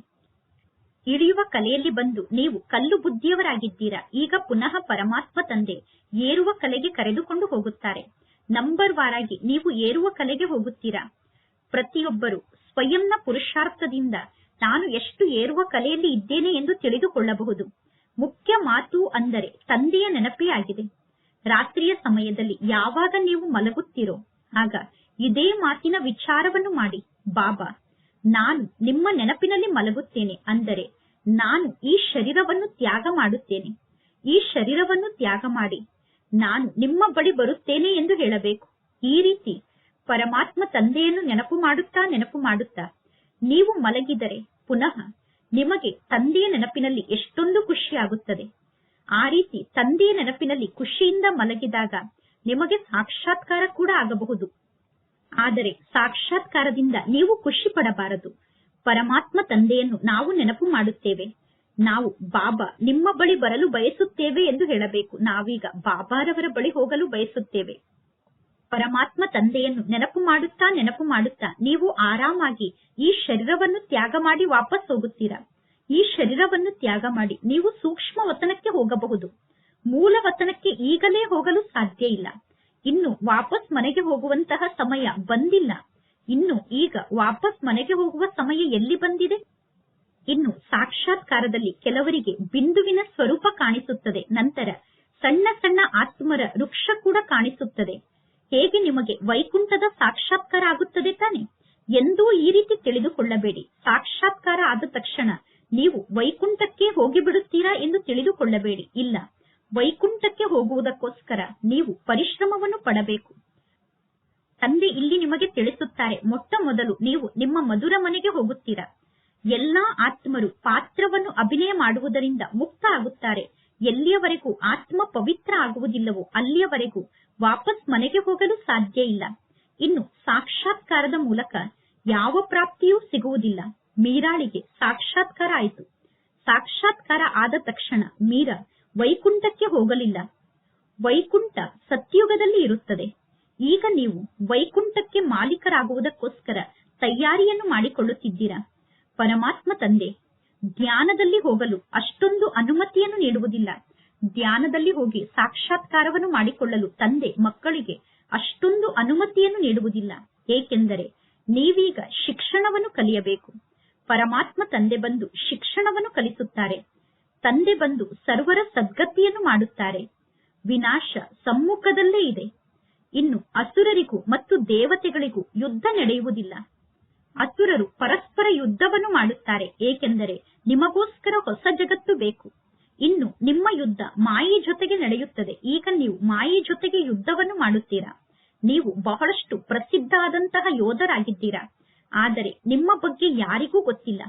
ಇಳಿಯುವ ಕಲೆಯಲ್ಲಿ ಬಂದು ನೀವು ಕಲ್ಲು ಬುದ್ಧಿಯವರಾಗಿದ್ದೀರಾ? ಈಗ ಪುನಃ ಪರಮಾತ್ಮ ತಂದೆ ಏರುವ ಕಲೆಗೆ ಕರೆದುಕೊಂಡು ಹೋಗುತ್ತಾರೆ. ನಂಬರ್ ವಾರಾಗಿ ನೀವು ಏರುವ ಕಲೆಗೆ ಹೋಗುತ್ತೀರಾ? ಪ್ರತಿಯೊಬ್ಬರು ಸ್ವಯಂನ ಪುರುಷಾರ್ಥದಿಂದ ನಾನು ಎಷ್ಟು ಏರುವ ಕಲೆಯಲ್ಲಿ ಇದ್ದೇನೆ ಎಂದು ತಿಳಿದುಕೊಳ್ಳಬಹುದು. ಮುಖ್ಯ ಮಾತು ಅಂದರೆ ತಂದೆಯ ನೆನಪೇ ಆಗಿದೆ. ರಾತ್ರಿಯ ಸಮಯದಲ್ಲಿ ಯಾವಾಗ ನೀವು ಮಲಗುತ್ತೀರೋ, ಆಗ ಇದೇ ಮಾತಿನ ವಿಚಾರವನ್ನು ಮಾಡಿ, ಬಾಬಾ, ನಾನು ನಿಮ್ಮ ನೆನಪಿನಲ್ಲಿ ಮಲಗುತ್ತೇನೆ ಅಂದರೆ ನಾನು ಈ ಶರೀರವನ್ನು ತ್ಯಾಗ ಮಾಡುತ್ತೇನೆ. ಈ ಶರೀರವನ್ನು ತ್ಯಾಗ ಮಾಡಿ, ನಾನು ನಿಮ್ಮ ಬಳಿ ಬರುತ್ತೇನೆ ಎಂದು ಹೇಳಬೇಕು. ಈ ರೀತಿ ಪರಮಾತ್ಮ ತಂದೆಯನ್ನು ನೆನಪು ಮಾಡುತ್ತಾ ನೆನಪು ಮಾಡುತ್ತಾ ನೀವು ಮಲಗಿದರೆ ಪುನಃ ನಿಮಗೆ ತಂದೆಯ ನೆನಪಿನಲ್ಲಿ ಎಷ್ಟೊಂದು ಖುಷಿಯಾಗುತ್ತದೆ. ಆ ರೀತಿ ತಂದೆಯ ನೆನಪಿನಲ್ಲಿ ಖುಷಿಯಿಂದ ಮಲಗಿದಾಗ ನಿಮಗೆ ಸಾಕ್ಷಾತ್ಕಾರ ಕೂಡ ಆಗಬಹುದು. ಆದರೆ ಸಾಕ್ಷಾತ್ಕಾರದಿಂದ ನೀವು ಖುಷಿ ಪಡಬಾರದು ಪರಮಾತ್ಮ ತಂದೆಯನ್ನು ನಾವು ನೆನಪು ಮಾಡುತ್ತೇವೆ. ನಾವು ಬಾಬಾ ನಿಮ್ಮ ಬಳಿ ಬರಲು ಬಯಸುತ್ತೇವೆ ಎಂದು ಹೇಳಬೇಕು. ನಾವೀಗ ಬಾಬಾರವರ ಬಳಿ ಹೋಗಲು ಬಯಸುತ್ತೇವೆ. ಪರಮಾತ್ಮ ತಂದೆಯನ್ನು ನೆನಪು ಮಾಡುತ್ತಾ ನೆನಪು ಮಾಡುತ್ತಾ, ನೀವು ಆರಾಮಾಗಿ ಈ ಶರೀರವನ್ನು ತ್ಯಾಗ ಮಾಡಿ ವಾಪಸ್ ಹೋಗುತ್ತೀರಾ? ಈ ಶರೀರವನ್ನು ತ್ಯಾಗ ಮಾಡಿ ನೀವು ಸೂಕ್ಷ್ಮ ವತನಕ್ಕೆ ಹೋಗಬಹುದು. ಮೂಲ ವತನಕ್ಕೆ ಈಗಲೇ ಹೋಗಲು ಸಾಧ್ಯ ಇಲ್ಲ. ಇನ್ನು ವಾಪಸ್ ಮನೆಗೆ ಹೋಗುವಂತಹ ಸಮಯ ಬಂದಿಲ್ಲ. ಇನ್ನು ಈಗ ವಾಪಸ್ ಮನೆಗೆ ಹೋಗುವ ಸಮಯ ಎಲ್ಲಿ ಬಂದಿದೆ? ಇನ್ನು ಸಾಕ್ಷಾತ್ಕಾರದಲ್ಲಿ ಕೆಲವರಿಗೆ ಬಿಂದುವಿನ ಸ್ವರೂಪ ಕಾಣಿಸುತ್ತದೆ, ನಂತರ ಸಣ್ಣ ಸಣ್ಣ ಆತ್ಮರ ವೃಕ್ಷ ಕೂಡ ಕಾಣಿಸುತ್ತದೆ. ಹೇಗೆ ನಿಮಗೆ ವೈಕುಂಠದ ಸಾಕ್ಷಾತ್ಕಾರ ಆಗುತ್ತದೆ ತಾನೆ? ಎಂದೂ ಈ ರೀತಿ ತಿಳಿದುಕೊಳ್ಳಬೇಡಿ. ಸಾಕ್ಷಾತ್ಕಾರ ಆದ ತಕ್ಷಣ ನೀವು ವೈಕುಂಠಕ್ಕೆ ಹೋಗಿಬಿಡುತ್ತೀರಾ ಎಂದು ತಿಳಿದುಕೊಳ್ಳಬೇಡಿ. ಇಲ್ಲ, ವೈಕುಂಠಕ್ಕೆ ಹೋಗುವುದಕ್ಕೋಸ್ಕರ ನೀವು ಪರಿಶ್ರಮವನ್ನು ಪಡಬೇಕು. ತಂದೆ ಇಲ್ಲಿ ನಿಮಗೆ ತಿಳಿಸುತ್ತಾರೆ, ಮೊಟ್ಟ ಮೊದಲು ನೀವು ನಿಮ್ಮ ಮಧುರ ಮನೆಗೆ ಹೋಗುತ್ತೀರಾ? ಎಲ್ಲಾ ಆತ್ಮರು ಪಾತ್ರವನ್ನು ಅಭಿನಯ ಮಾಡುವುದರಿಂದ ಮುಕ್ತ ಆಗುತ್ತಾರೆ. ಎಲ್ಲಿಯವರೆಗೂ ಆತ್ಮ ಪವಿತ್ರ ಆಗುವುದಿಲ್ಲವೋ ಅಲ್ಲಿಯವರೆಗೂ ವಾಪಸ್ ಮನೆಗೆ ಹೋಗಲು ಸಾಧ್ಯ ಇಲ್ಲ. ಇನ್ನು ಸಾಕ್ಷಾತ್ಕಾರದ ಮೂಲಕ ಯಾವ ಪ್ರಾಪ್ತಿಯೂ ಸಿಗುವುದಿಲ್ಲ. ಮೀರಾಳಿಗೆ ಸಾಕ್ಷಾತ್ಕಾರ ಆಯಿತು. ಸಾಕ್ಷಾತ್ಕಾರ ಆದ ತಕ್ಷಣ ಮೀರಾ ವೈಕುಂಠಕ್ಕೆ ಹೋಗಲಿಲ್ಲ. ವೈಕುಂಠ ಸತ್ಯುಗದಲ್ಲಿ ಇರುತ್ತದೆ. ಈಗ ನೀವು ವೈಕುಂಠಕ್ಕೆ ಮಾಲೀಕರಾಗುವುದಕ್ಕೋಸ್ಕರ ತಯಾರಿಯನ್ನು ಮಾಡಿಕೊಳ್ಳುತ್ತಿದ್ದೀರಾ? ಪರಮಾತ್ಮ ತಂದೆ, ಧ್ಯಾನದಲ್ಲಿ ಹೋಗಲು ಅಷ್ಟೊಂದು ಅನುಮತಿಯನ್ನು ನೀಡುವುದಿಲ್ಲ. ಧ್ಯಾನದಲ್ಲಿ ಹೋಗಿ ಸಾಕ್ಷಾತ್ಕಾರವನ್ನು ಮಾಡಿಕೊಳ್ಳಲು ತಂದೆ ಮಕ್ಕಳಿಗೆ ಅಷ್ಟೊಂದು ಅನುಮತಿಯನ್ನು ನೀಡುವುದಿಲ್ಲ. ಏಕೆಂದರೆ ನೀವೀಗ ಶಿಕ್ಷಣವನ್ನು ಕಲಿಯಬೇಕು. ಪರಮಾತ್ಮ ತಂದೆ ಬಂದು ಶಿಕ್ಷಣವನ್ನು ಕಲಿಸುತ್ತಾರೆ. ತಂದೆ ಬಂದು ಸರ್ವರ ಸದ್ಗತಿಯನ್ನು ಮಾಡುತ್ತಾರೆ. ವಿನಾಶ ಸಮ್ಮುಖದಲ್ಲೇ ಇದೆ. ಇನ್ನು ಅಸುರರಿಗೂ ಮತ್ತು ದೇವತೆಗಳಿಗೂ ಯುದ್ಧ ನಡೆಯುವುದಿಲ್ಲ. ಅಸುರರು ಪರಸ್ಪರ ಯುದ್ಧವನ್ನು ಮಾಡುತ್ತಾರೆ. ಏಕೆಂದರೆ ನಿಮಗೋಸ್ಕರ ಹೊಸ ಜಗತ್ತು ಬೇಕು. ಇನ್ನು ನಿಮ್ಮ ಯುದ್ಧ ಮಾಯೆ ಜೊತೆಗೆ ನಡೆಯುತ್ತದೆ. ಈಗ ನೀವು ಮಾಯೆ ಜೊತೆಗೆ ಯುದ್ಧವನ್ನು ಮಾಡುತ್ತೀರಾ? ನೀವು ಬಹಳಷ್ಟು ಪ್ರಸಿದ್ಧ ಆದಂತಹ ಯೋಧರಾಗಿದ್ದೀರಾ? ಆದರೆ ನಿಮ್ಮ ಬಗ್ಗೆ ಯಾರಿಗೂ ಗೊತ್ತಿಲ್ಲ.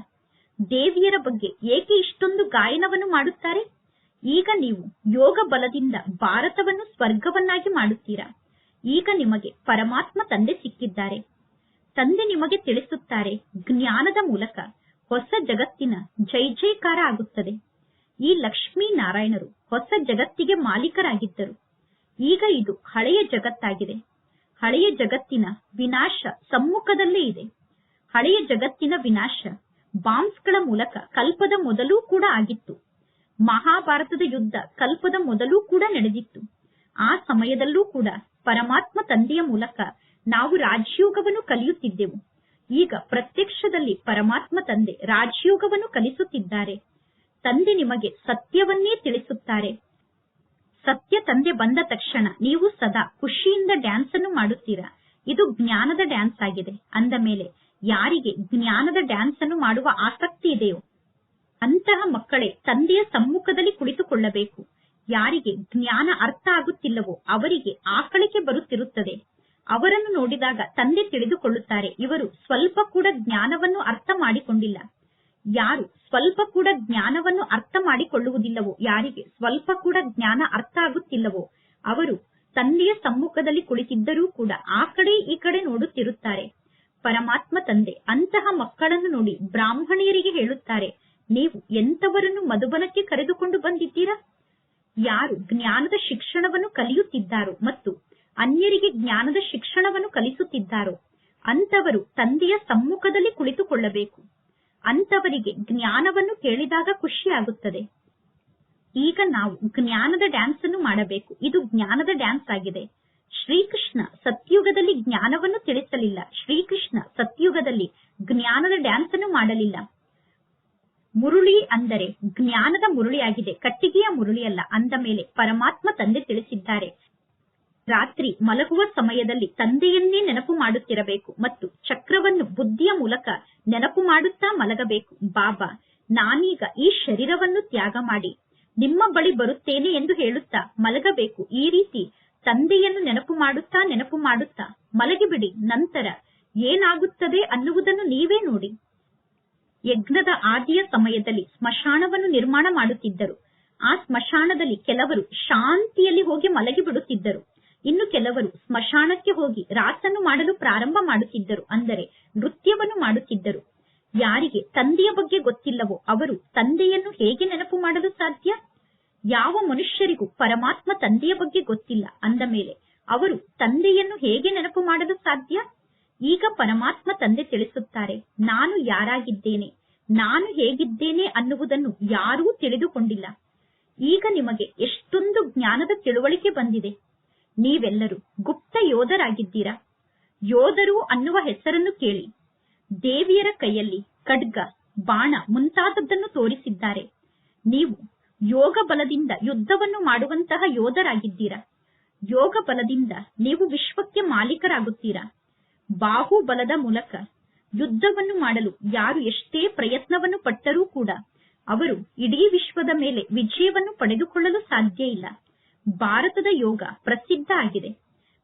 ದೇವಿಯರ ಬಗ್ಗೆ ಏಕೆ ಇಷ್ಟೊಂದು ಗಾಯನವನ್ನು ಮಾಡುತ್ತಾರೆ? ಈಗ ನೀವು ಯೋಗ ಬಲದಿಂದ ಭಾರತವನ್ನು ಸ್ವರ್ಗವನ್ನಾಗಿ ಮಾಡುತ್ತೀರಾ? ಈಗ ನಿಮಗೆ ಪರಮಾತ್ಮ ತಂದೆ ಸಿಕ್ಕಿದ್ದಾರೆ. ತಂದೆ ನಿಮಗೆ ತಿಳಿಸುತ್ತಾರೆ ಜ್ಞಾನದ ಮೂಲಕ ಹೊಸ ಜಗತ್ತಿನ ಜೈ ಜೈಕಾರ ಆಗುತ್ತದೆ. ಈ ಲಕ್ಷ್ಮೀ ನಾರಾಯಣರು ಹೊಸ ಜಗತ್ತಿಗೆ ಮಾಲೀಕರಾಗಿದ್ದರು. ಈಗ ಇದು ಹಳೆಯ ಜಗತ್ತಾಗಿದೆ. ಹಳೆಯ ಜಗತ್ತಿನ ವಿನಾಶ ಸಮ್ಮುಖದಲ್ಲೇ ಇದೆ. ಹಳೆಯ ಜಗತ್ತಿನ ವಿನಾಶ ಬಾಂಬ್ಸ್ಗಳ ಮೂಲಕ ಕಲ್ಪದ ಮೊದಲೂ ಕೂಡ ಆಗಿತ್ತು. ಮಹಾಭಾರತದ ಯುದ್ಧ ಕಲ್ಪದ ಮೊದಲೂ ಕೂಡ ನಡೆದಿತ್ತು. ಆ ಸಮಯದಲ್ಲೂ ಕೂಡ ಪರಮಾತ್ಮ ತಂದೆಯ ಮೂಲಕ ನಾವು ರಾಜಯೋಗವನ್ನು ಕಲಿಯುತ್ತಿದ್ದೆವು. ಈಗ ಪ್ರತ್ಯಕ್ಷದಲ್ಲಿ ಪರಮಾತ್ಮ ತಂದೆ ರಾಜಯೋಗವನ್ನು ಕಲಿಸುತ್ತಿದ್ದಾರೆ. ತಂದೆ ನಿಮಗೆ ಸತ್ಯವನ್ನೇ ತಿಳಿಸುತ್ತಾರೆ. ಸತ್ಯ ತಂದೆ ಬಂದ ತಕ್ಷಣ ನೀವು ಸದಾ ಖುಷಿಯಿಂದ ಡ್ಯಾನ್ಸ್ ಅನ್ನು ಮಾಡುತ್ತೀರಾ? ಇದು ಜ್ಞಾನದ ಡ್ಯಾನ್ಸ್ ಆಗಿದೆ. ಅಂದ ಮೇಲೆ, ಯಾರಿಗೆ ಜ್ಞಾನದ ಡ್ಯಾನ್ಸ್ ಅನ್ನು ಮಾಡುವ ಆಸಕ್ತಿ ಇದೆಯೋ? ಅಂತಹ ಮಕ್ಕಳೇ ತಂದೆಯ ಸಮ್ಮುಖದಲ್ಲಿ ಕುಳಿತುಕೊಳ್ಳಬೇಕು. ಯಾರಿಗೆ ಜ್ಞಾನ ಅರ್ಥ ಆಗುತ್ತಿಲ್ಲವೋ ಅವರಿಗೆ ಆಕಳಿಕೆ ಬರುತ್ತಿರುತ್ತದೆ. ಅವರನ್ನು ನೋಡಿದಾಗ ತಂದೆ ತಿಳಿದುಕೊಳ್ಳುತ್ತಾರೆ, ಇವರು ಸ್ವಲ್ಪ ಕೂಡ ಜ್ಞಾನವನ್ನು ಅರ್ಥ ಮಾಡಿಕೊಂಡಿಲ್ಲ. ಯಾರು? ಸ್ವಲ್ಪ ಕೂಡ ಜ್ಞಾನವನ್ನು ಅರ್ಥ ಮಾಡಿಕೊಳ್ಳುವುದಿಲ್ಲವೋ? ಯಾರಿಗೆ? ಸ್ವಲ್ಪ ಕೂಡ ಜ್ಞಾನ ಅರ್ಥ ಆಗುತ್ತಿಲ್ಲವೋ? ಅವರು ತಂದೆಯ ಸಮ್ಮುಖದಲ್ಲಿ ಕುಳಿತಿದ್ದರೂ ಕೂಡ ಆ ಕಡೆ ಈ ಕಡೆ ನೋಡುತ್ತಿರುತ್ತಾರೆ. ಪರಮಾತ್ಮ ತಂದೆ, ಅಂತಹ ಮಕ್ಕಳನ್ನು ನೋಡಿ ಬ್ರಾಹ್ಮಣಿಯರಿಗೆ ಹೇಳುತ್ತಾರೆ, ನೀವು ಎಂತವರನ್ನು ಮಧುಬನಕ್ಕೆ ಕರೆದುಕೊಂಡು ಬಂದಿದ್ದೀರಾ? ಯಾರು ಜ್ಞಾನದ ಶಿಕ್ಷಣವನ್ನು ಕಲಿಯುತ್ತಿದ್ದಾರೋ ಮತ್ತು ಅನ್ಯರಿಗೆ ಜ್ಞಾನದ ಶಿಕ್ಷಣವನ್ನು ಕಲಿಸುತ್ತಿದ್ದಾರೋ? ಅಂತವರು ತಂದೆಯ ಸಮ್ಮುಖದಲ್ಲಿ ಕುಳಿತುಕೊಳ್ಳಬೇಕು. ಅಂತವರಿಗೆ ಜ್ಞಾನವನ್ನು ಕೇಳಿದಾಗ ಖುಷಿಯಾಗುತ್ತದೆ. ಈಗ ನಾವು ಜ್ಞಾನದ ಡ್ಯಾನ್ಸ್ ಅನ್ನು ಮಾಡಬೇಕು. ಇದು ಜ್ಞಾನದ ಡ್ಯಾನ್ಸ್ ಆಗಿದೆ. ಶ್ರೀಕೃಷ್ಣ ಸತ್ಯುಗದಲ್ಲಿ ಜ್ಞಾನವನ್ನು ತಿಳಿಸಲಿಲ್ಲ. ಶ್ರೀಕೃಷ್ಣ ಸತ್ಯುಗದಲ್ಲಿ ಜ್ಞಾನದ ಡ್ಯಾನ್ಸ್ ಅನ್ನು ಮಾಡಲಿಲ್ಲ. ಮುರುಳಿ ಅಂದರೆ ಜ್ಞಾನದ ಮುರುಳಿಯಾಗಿದೆ. ಕಟ್ಟಿಗೆಯ ಮುರುಳಿಯಲ್ಲ. ಅಂದ ಮೇಲೆ ಪರಮಾತ್ಮ ತಂದೆ ತಿಳಿಸಿದ್ದಾರೆ. ರಾತ್ರಿ ಮಲಗುವ ಸಮಯದಲ್ಲಿ ತಂದೆಯನ್ನೇ ನೆನಪು ಮಾಡುತ್ತಿರಬೇಕು ಮತ್ತು ಚಕ್ರವನ್ನು ಬುದ್ಧಿಯ ಮೂಲಕ ನೆನಪು ಮಾಡುತ್ತಾ ಮಲಗಬೇಕು. ಬಾಬಾ, ನಾನೀಗ ಈ ಶರೀರವನ್ನು ತ್ಯಾಗ ಮಾಡಿ ನಿಮ್ಮ ಬಳಿ ಬರುತ್ತೇನೆ ಎಂದು ಹೇಳುತ್ತಾ ಮಲಗಬೇಕು. ಈ ರೀತಿ ತಂದೆಯನ್ನು ನೆನಪು ಮಾಡುತ್ತಾ ನೆನಪು ಮಾಡುತ್ತಾ ಮಲಗಿಬಿಡಿ. ನಂತರ ಏನಾಗುತ್ತದೆ ಅನ್ನುವುದನ್ನು ನೀವೇ ನೋಡಿ. ಯಜ್ಞದ ಆದಿಯ ಸಮಯದಲ್ಲಿ ಸ್ಮಶಾನವನ್ನು ನಿರ್ಮಾಣ ಮಾಡುತ್ತಿದ್ದರು. ಆ ಸ್ಮಶಾನದಲ್ಲಿ ಕೆಲವರು ಶಾಂತಿಯಲ್ಲಿ ಹೋಗಿ ಮಲಗಿ ಬಿಡುತ್ತಿದ್ದರು ಇನ್ನು ಕೆಲವರು ಸ್ಮಶಾನಕ್ಕೆ ಹೋಗಿ ರಾಸನ್ನು ಮಾಡಲು ಪ್ರಾರಂಭ ಮಾಡುತ್ತಿದ್ದರು ಅಂದರೆ ನೃತ್ಯವನ್ನು ಮಾಡುತ್ತಿದ್ದರು. ಯಾರಿಗೆ ತಂದೆಯ ಬಗ್ಗೆ ಗೊತ್ತಿಲ್ಲವೋ ಅವರು ತಂದೆಯನ್ನು ಹೇಗೆ ನೆನಪು ಮಾಡಲು ಸಾಧ್ಯ? ಯಾವ ಮನುಷ್ಯರಿಗೂ ಪರಮಾತ್ಮ ತಂದೆಯ ಬಗ್ಗೆ ಗೊತ್ತಿಲ್ಲ ಅಂದ ಮೇಲೆ ಅವರು ತಂದೆಯನ್ನು ಹೇಗೆ ನೆನಪು ಮಾಡಲು ಸಾಧ್ಯ? ಈಗ ಪರಮಾತ್ಮ ತಂದೆ ತಿಳಿಸುತ್ತಾರೆ, ನಾನು ಯಾರಾಗಿದ್ದೇನೆ, ನಾನು ಹೇಗಿದ್ದೇನೆ ಅನ್ನುವುದನ್ನು ಯಾರೂ ತಿಳಿದುಕೊಂಡಿಲ್ಲ. ಈಗ ನಿಮಗೆ ಎಷ್ಟೊಂದು ಜ್ಞಾನದ ತಿಳುವಳಿಕೆ ಬಂದಿದೆ. ನೀವೆಲ್ಲರೂ ಗುಪ್ತ ಯೋಧರಾಗಿದ್ದೀರಾ? ಯೋಧರು ಅನ್ನುವ ಹೆಸರನ್ನು ಕೇಳಿ. ದೇವಿಯರ ಕೈಯಲ್ಲಿ ಖಡ್ಗ, ಬಾಣ ಮುಂತಾದದ್ದನ್ನು ತೋರಿಸಿದ್ದಾರೆ. ನೀವು ಯೋಗ ಬಲದಿಂದ ಯುದ್ಧವನ್ನು ಮಾಡುವಂತಹ ಯೋಧರಾಗಿದ್ದೀರಾ? ಯೋಗ ಬಲದಿಂದ ನೀವು ವಿಶ್ವಕ್ಕೆ ಮಾಲೀಕರಾಗುತ್ತೀರಾ? ಬಾಹುಬಲದ ಮೂಲಕ ಯುದ್ಧವನ್ನು ಮಾಡಲು ಯಾರು ಎಷ್ಟೇ ಪ್ರಯತ್ನವನ್ನು ಪಟ್ಟರೂ ಕೂಡ ಅವರು ಇಡೀ ವಿಶ್ವದ ಮೇಲೆ ವಿಜಯವನ್ನು ಪಡೆದುಕೊಳ್ಳಲು ಸಾಧ್ಯ ಇಲ್ಲ. ಭಾರತದ ಯೋಗ ಪ್ರಸಿದ್ಧ ಆಗಿದೆ.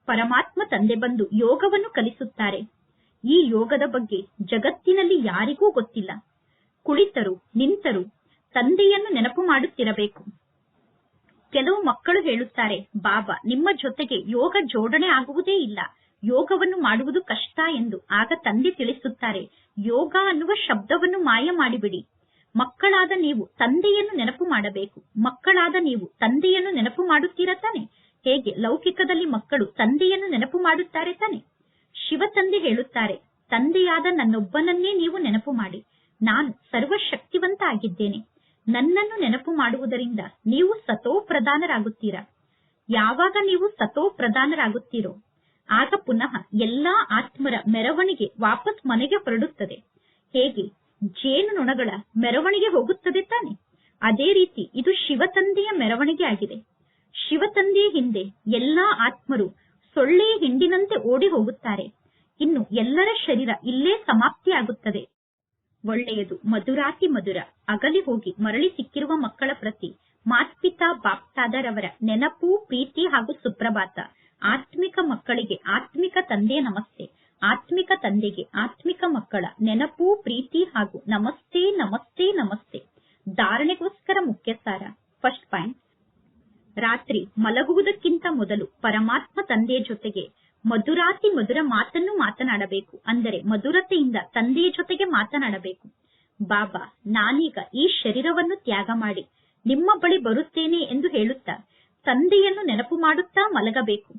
ಪರಮಾತ್ಮ ತಂದೆ ಬಂದು ಯೋಗವನ್ನು ಕಲಿಸುತ್ತಾರೆ. ಈ ಯೋಗದ ಬಗ್ಗೆ ಜಗತ್ತಿನಲ್ಲಿ ಯಾರಿಗೂ ಗೊತ್ತಿಲ್ಲ. ಕುಳಿತರು, ನಿಂತರು ತಂದೆಯನ್ನು ನೆನಪು ಮಾಡುತ್ತಿರಬೇಕು. ಕೆಲವು ಮಕ್ಕಳು ಹೇಳುತ್ತಾರೆ, ಬಾಬಾ, ನಿಮ್ಮ ಜೊತೆಗೆ ಯೋಗ ಜೋಡಣೆ ಆಗುವುದೇ ಇಲ್ಲ. ಯೋಗವನ್ನು ಮಾಡುವುದು ಕಷ್ಟ ಎಂದು ಆಗ ತಂದೆ ತಿಳಿಸುತ್ತಾರೆ. ಯೋಗ ಅನ್ನುವ ಶಬ್ದವನ್ನು ಮಾಯ ಮಾಡಿಬಿಡಿ. ಮಕ್ಕಳಾದ ನೀವು ತಂದೆಯನ್ನು ನೆನಪು ಮಾಡಬೇಕು. ಮಕ್ಕಳಾದ ನೀವು ತಂದೆಯನ್ನು ನೆನಪು ಮಾಡುತ್ತೀರಾ ತಾನೆ? ಹೇಗೆ ಲೌಕಿಕದಲ್ಲಿ ಮಕ್ಕಳು ತಂದೆಯನ್ನು ನೆನಪು ಮಾಡುತ್ತಾರೆ ತಾನೆ? ಶಿವ ತಂದೆ ಹೇಳುತ್ತಾರೆ, ತಂದೆಯಾದ ನನ್ನೊಬ್ಬನನ್ನೇ ನೀವು ನೆನಪು ಮಾಡಿ. ನಾನು ಸರ್ವಶಕ್ತಿವಂತ ಆಗಿದ್ದೇನೆ ನನ್ನನ್ನು ನೆನಪು ಮಾಡುವುದರಿಂದ ನೀವು ಸತೋ ಪ್ರಧಾನರಾಗುತ್ತೀರಾ ಯಾವಾಗ ನೀವು ಸತೋ ಪ್ರಧಾನರಾಗುತ್ತೀರೋ ಆಗ ಪುನಃ ಎಲ್ಲಾ ಆತ್ಮರ ಮೆರವಣಿಗೆ ವಾಪಸ್ ಮನೆಗೆ ಹೊರಡುತ್ತದೆ. ಹೇಗೆ ಜೇನುನೊಣಗಳ ಮೆರವಣಿಗೆ ಹೋಗುತ್ತದೆ ತಾನೆ? ಅದೇ ರೀತಿ ಇದು ಶಿವತಂದೆಯ ಮೆರವಣಿಗೆ ಆಗಿದೆ. ಶಿವತಂದೆಯ ಹಿಂದೆ ಎಲ್ಲಾ ಆತ್ಮರು ಸೊಳ್ಳೆಯ ಹಿಂಡಿನಂತೆ ಓಡಿ ಹೋಗುತ್ತಾರೆ. ಇನ್ನು ಎಲ್ಲರ ಶರೀರ ಇಲ್ಲೇ ಸಮಾಪ್ತಿಯಾಗುತ್ತದೆ. ಒಳ್ಳೆಯದು ಮಧುರಾತಿ ಮಧುರ. ಅಗಲಿ ಹೋಗಿ ಮರಳಿ ಸಿಕ್ಕಿರುವ ಮಕ್ಕಳ ಪ್ರತಿ ಮಾತ್ಪಿತಾ, ಬಾಪ್ತಾದರವರ ನೆನಪು, ಪ್ರೀತಿ ಹಾಗೂ ಸುಪ್ರಭಾತ. ಆತ್ಮಿಕ ಮಕ್ಕಳಿಗೆ ಆತ್ಮಿಕ ತಂದೆಯ ನಮಸ್ತೆ. ಆತ್ಮಿಕ ತಂದೆಗೆ, ಆತ್ಮಿಕ ಮಕ್ಕಳ ನೆನಪು, ಪ್ರೀತಿ ಹಾಗೂ ನಮಸ್ತೆ ನಮಸ್ತೆ ನಮಸ್ತೆ. ಧಾರಣೆಗೋಸ್ಕರ ಮುಖ್ಯ ಸಾರ ಫಸ್ಟ್ ಪಾಯಿಂಟ್ ರಾತ್ರಿ ಮಲಗುವುದಕ್ಕಿಂತ ಮೊದಲು ಪರಮಾತ್ಮ ತಂದೆಯ ಜೊತೆಗೆ ಮಧುರಾತಿ ಮಧುರ ಮಾತನ್ನು ಮಾತನಾಡಬೇಕು. ಅಂದರೆ ಮಧುರತೆಯಿಂದ ತಂದೆಯ ಜೊತೆಗೆ ಮಾತನಾಡಬೇಕು. ಬಾಬಾ, ನಾನೀಗ ಈ ಶರೀರವನ್ನು ತ್ಯಾಗ ಮಾಡಿ ನಿಮ್ಮ ಬಳಿ ಬರುತ್ತೇನೆ ಎಂದು ಹೇಳುತ್ತಾ ತಂದೆಯನ್ನು ನೆನಪು ಮಾಡುತ್ತಾ ಮಲಗಬೇಕು.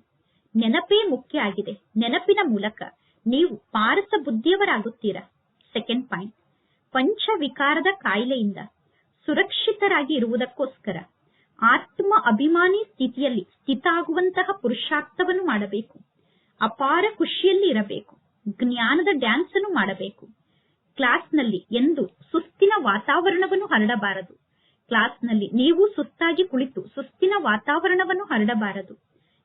ನೆನಪೇ ಮುಖ್ಯ ಆಗಿದೆ. ನೆನಪಿನ ಮೂಲಕ ನೀವು ಪಾರಸ ಬುದ್ಧಿಯವರಾಗುತ್ತೀರಾ? ಸೆಕೆಂಡ್ ಪಾಯಿಂಟ್ ಪಂಚ ವಿಕಾರದ ಕಾಯಿಲೆಯಿಂದ ಸುರಕ್ಷಿತರಾಗಿ ಇರುವುದಕ್ಕೋಸ್ಕರ ಆತ್ಮ ಅಭಿಮಾನಿ ಸ್ಥಿತಿಯಲ್ಲಿ ಸ್ಥಿತಾಗುವಂತಹ ಪುರುಷಾರ್ಥವನ್ನು ಮಾಡಬೇಕು. ಅಪಾರ ಖುಷಿಯಲ್ಲಿ ಇರಬೇಕು. ಜ್ಞಾನದ ಡ್ಯಾನ್ಸ್ ಅನ್ನು ಮಾಡಬೇಕು. ಕ್ಲಾಸ್ನಲ್ಲಿ ಎಂದು ಸುಸ್ತಿನ ವಾತಾವರಣವನ್ನು ಹರಡಬಾರದು. ಕ್ಲಾಸ್ನಲ್ಲಿ ನೀವು ಸುಸ್ತಾಗಿ ಕುಳಿತು ಸುಸ್ತಿನ ವಾತಾವರಣವನ್ನು ಹರಡಬಾರದು.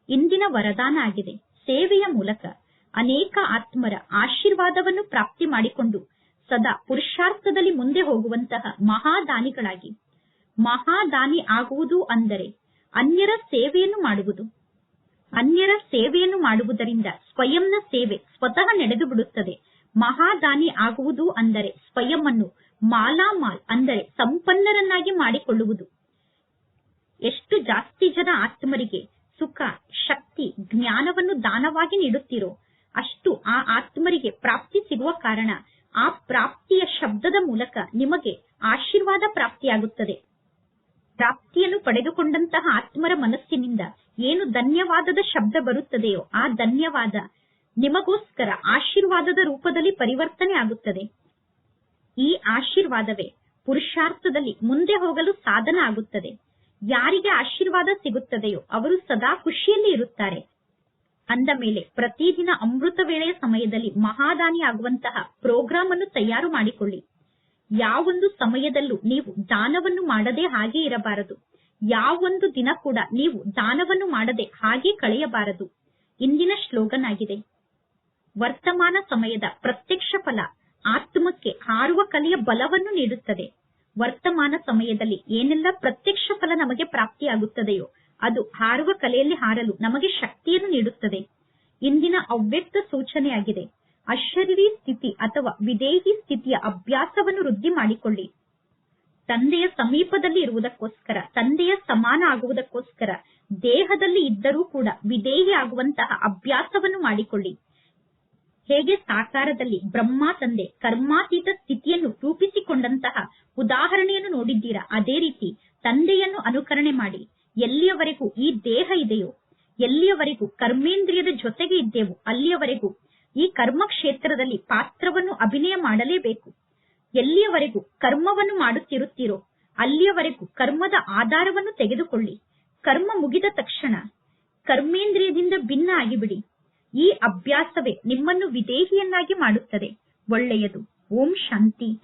ಇಂದಿನ ವರದಾನ ಆಗಿದೆ. ಸೇವೆಯ ಮೂಲಕ ಅನೇಕ ಆತ್ಮರ ಆಶೀರ್ವಾದವನ್ನು ಪ್ರಾಪ್ತಿ ಮಾಡಿಕೊಂಡು ಸದಾ ಪುರುಷಾರ್ಥದಲ್ಲಿ ಮುಂದೆ ಹೋಗುವಂತಹ ಮಹಾದಾನಿಗಳಾಗಿ. ಮಹಾದಾನಿ ಆಗುವುದು ಅಂದರೆ ಅನ್ಯರ ಸೇವೆಯನ್ನು ಮಾಡುವುದು. ಅನ್ಯರ ಸೇವೆಯನ್ನು ಮಾಡುವುದರಿಂದ ಸ್ವಯಂನ ಸೇವೆ ಸ್ವತಃ ನಡೆದು ಬಿಡುತ್ತದೆ. ಮಹಾದಾನಿ ಆಗುವುದು ಅಂದರೆ ಸ್ವಯಂವನ್ನು ಮಾಲಾಮಾಲ್ ಅಂದರೆ ಸಂಪನ್ನರನ್ನಾಗಿ ಮಾಡಿಕೊಳ್ಳುವುದು. ಎಷ್ಟು ಜಾಸ್ತಿ ಜನ ಆತ್ಮರಿಗೆ ಸುಖ, ಶಕ್ತಿ, ಜ್ಞಾನವನ್ನು ದಾನವಾಗಿ ನೀಡುತ್ತೀರೋ ಅಷ್ಟು ಆ ಆತ್ಮರಿಗೆ ಪ್ರಾಪ್ತಿ ಸಿಗುವ ಕಾರಣ ಆ ಪ್ರಾಪ್ತಿಯ ಶಬ್ದದ ಮೂಲಕ ನಿಮಗೆ ಆಶೀರ್ವಾದ ಪ್ರಾಪ್ತಿಯಾಗುತ್ತದೆ. ಪ್ರಾಪ್ತಿಯನ್ನು ಪಡೆದುಕೊಂಡಂತಹ ಆತ್ಮರ ಮನಸ್ಸಿನಿಂದ ಏನು ಧನ್ಯವಾದದ ಶಬ್ದ ಬರುತ್ತದೆಯೋ ಆ ಧನ್ಯವಾದ ನಿಮಗೋಸ್ಕರ ಆಶೀರ್ವಾದದ ರೂಪದಲ್ಲಿ ಪರಿವರ್ತನೆ ಆಗುತ್ತದೆ. ಈ ಆಶೀರ್ವಾದವೇ ಪುರುಷಾರ್ಥದಲ್ಲಿ ಮುಂದೆ ಹೋಗಲು ಸಾಧನ ಆಗುತ್ತದೆ. ಯಾರಿಗೆ ಆಶೀರ್ವಾದ ಸಿಗುತ್ತದೆಯೋ ಅವರು ಸದಾ ಖುಷಿಯಲ್ಲಿ ಇರುತ್ತಾರೆ. ಅಂದ ಮೇಲೆ ಪ್ರತಿದಿನ ಅಮೃತ ವೇಳೆಯ ಸಮಯದಲ್ಲಿ ಮಹಾದಾನಿ ಆಗುವಂತಹ ಪ್ರೋಗ್ರಾಂ ಅನ್ನು ತಯಾರು ಮಾಡಿಕೊಳ್ಳಿ. ಯಾವೊಂದು ಸಮಯದಲ್ಲೂ ನೀವು ದಾನವನ್ನು ಮಾಡದೆ ಹಾಗೆ ಇರಬಾರದು. ಯಾವೊಂದು ದಿನ ಕೂಡ ನೀವು ದಾನವನ್ನು ಮಾಡದೆ ಹಾಗೆ ಕಳೆಯಬಾರದು. ಇಂದಿನ ಶ್ಲೋಗನ್ ಆಗಿದೆ ವರ್ತಮಾನ ಸಮಯದ ಪ್ರತ್ಯಕ್ಷ ಫಲ ಆತ್ಮಕ್ಕೆ ಹಾರುವ ಕಲೆಯ ಬಲವನ್ನು ನೀಡುತ್ತದೆ. ವರ್ತಮಾನ ಸಮಯದಲ್ಲಿ ಏನೆಲ್ಲ ಪ್ರತ್ಯಕ್ಷ ಫಲ ನಮಗೆ ಪ್ರಾಪ್ತಿಯಾಗುತ್ತದೆಯೋ ಅದು ಹಾರುವ ಕಲೆಯಲ್ಲಿ ಹಾರಲು ನಮಗೆ ಶಕ್ತಿಯನ್ನು ನೀಡುತ್ತದೆ. ಇಂದಿನ ಅವ್ಯಕ್ತ ಸೂಚನೆಯಾಗಿದೆ, ಅಶರೀರಿ ಸ್ಥಿತಿ ಅಥವಾ ವಿದೇಹಿ ಸ್ಥಿತಿಯ ಅಭ್ಯಾಸವನ್ನು ವೃದ್ಧಿ ಮಾಡಿಕೊಳ್ಳಿ. ತಂದೆಯ ಸಮೀಪದಲ್ಲಿ ಇರುವುದಕ್ಕೋಸ್ಕರ, ತಂದೆಯ ಸಮಾನ ಆಗುವುದಕ್ಕೋಸ್ಕರ, ದೇಹದಲ್ಲಿ ಇದ್ದರೂ ಕೂಡ ವಿದೇಹಿ ಆಗುವಂತಹ ಅಭ್ಯಾಸವನ್ನು ಮಾಡಿಕೊಳ್ಳಿ. ಹೇಗೆ ಸಾಕಾರದಲ್ಲಿ ಬ್ರಹ್ಮ ತಂದೆ ಕರ್ಮಾತೀತ ಸ್ಥಿತಿಯನ್ನು ರೂಪಿಸಿಕೊಂಡಂತಹ ಉದಾಹರಣೆಯನ್ನು ನೋಡಿದ್ದೀರಾ? ಅದೇ ರೀತಿ ತಂದೆಯನ್ನು ಅನುಕರಣೆ ಮಾಡಿ. ಎಲ್ಲಿಯವರೆಗೂ ಈ ದೇಹ ಇದೆಯೋ, ಎಲ್ಲಿಯವರೆಗೂ ಕರ್ಮೇಂದ್ರಿಯದ ಜೊತೆಗೆ ಇದ್ದೇವೋ, ಅಲ್ಲಿಯವರೆಗೂ ಈ ಕರ್ಮ ಕ್ಷೇತ್ರದಲ್ಲಿ ಪಾತ್ರವನ್ನು ಅಭಿನಯ ಮಾಡಲೇಬೇಕು. ಎಲ್ಲಿಯವರೆಗೂ ಕರ್ಮವನ್ನು ಮಾಡುತ್ತಿರುತ್ತೀರೋ, ಅಲ್ಲಿಯವರೆಗೂ ಕರ್ಮದ ಆಧಾರವನ್ನು ತೆಗೆದುಕೊಳ್ಳಿ. ಕರ್ಮ ಮುಗಿದ ತಕ್ಷಣ ಕರ್ಮೇಂದ್ರಿಯದಿಂದ ಭಿನ್ನ ಆಗಿಬಿಡಿ. ಈ ಅಭ್ಯಾಸವೇ ನಿಮ್ಮನ್ನು ವಿದೇಹಿಯನ್ನಾಗಿ ಮಾಡುತ್ತದೆ. ಒಳ್ಳೆಯದು. ಓಂ ಶಾಂತಿ.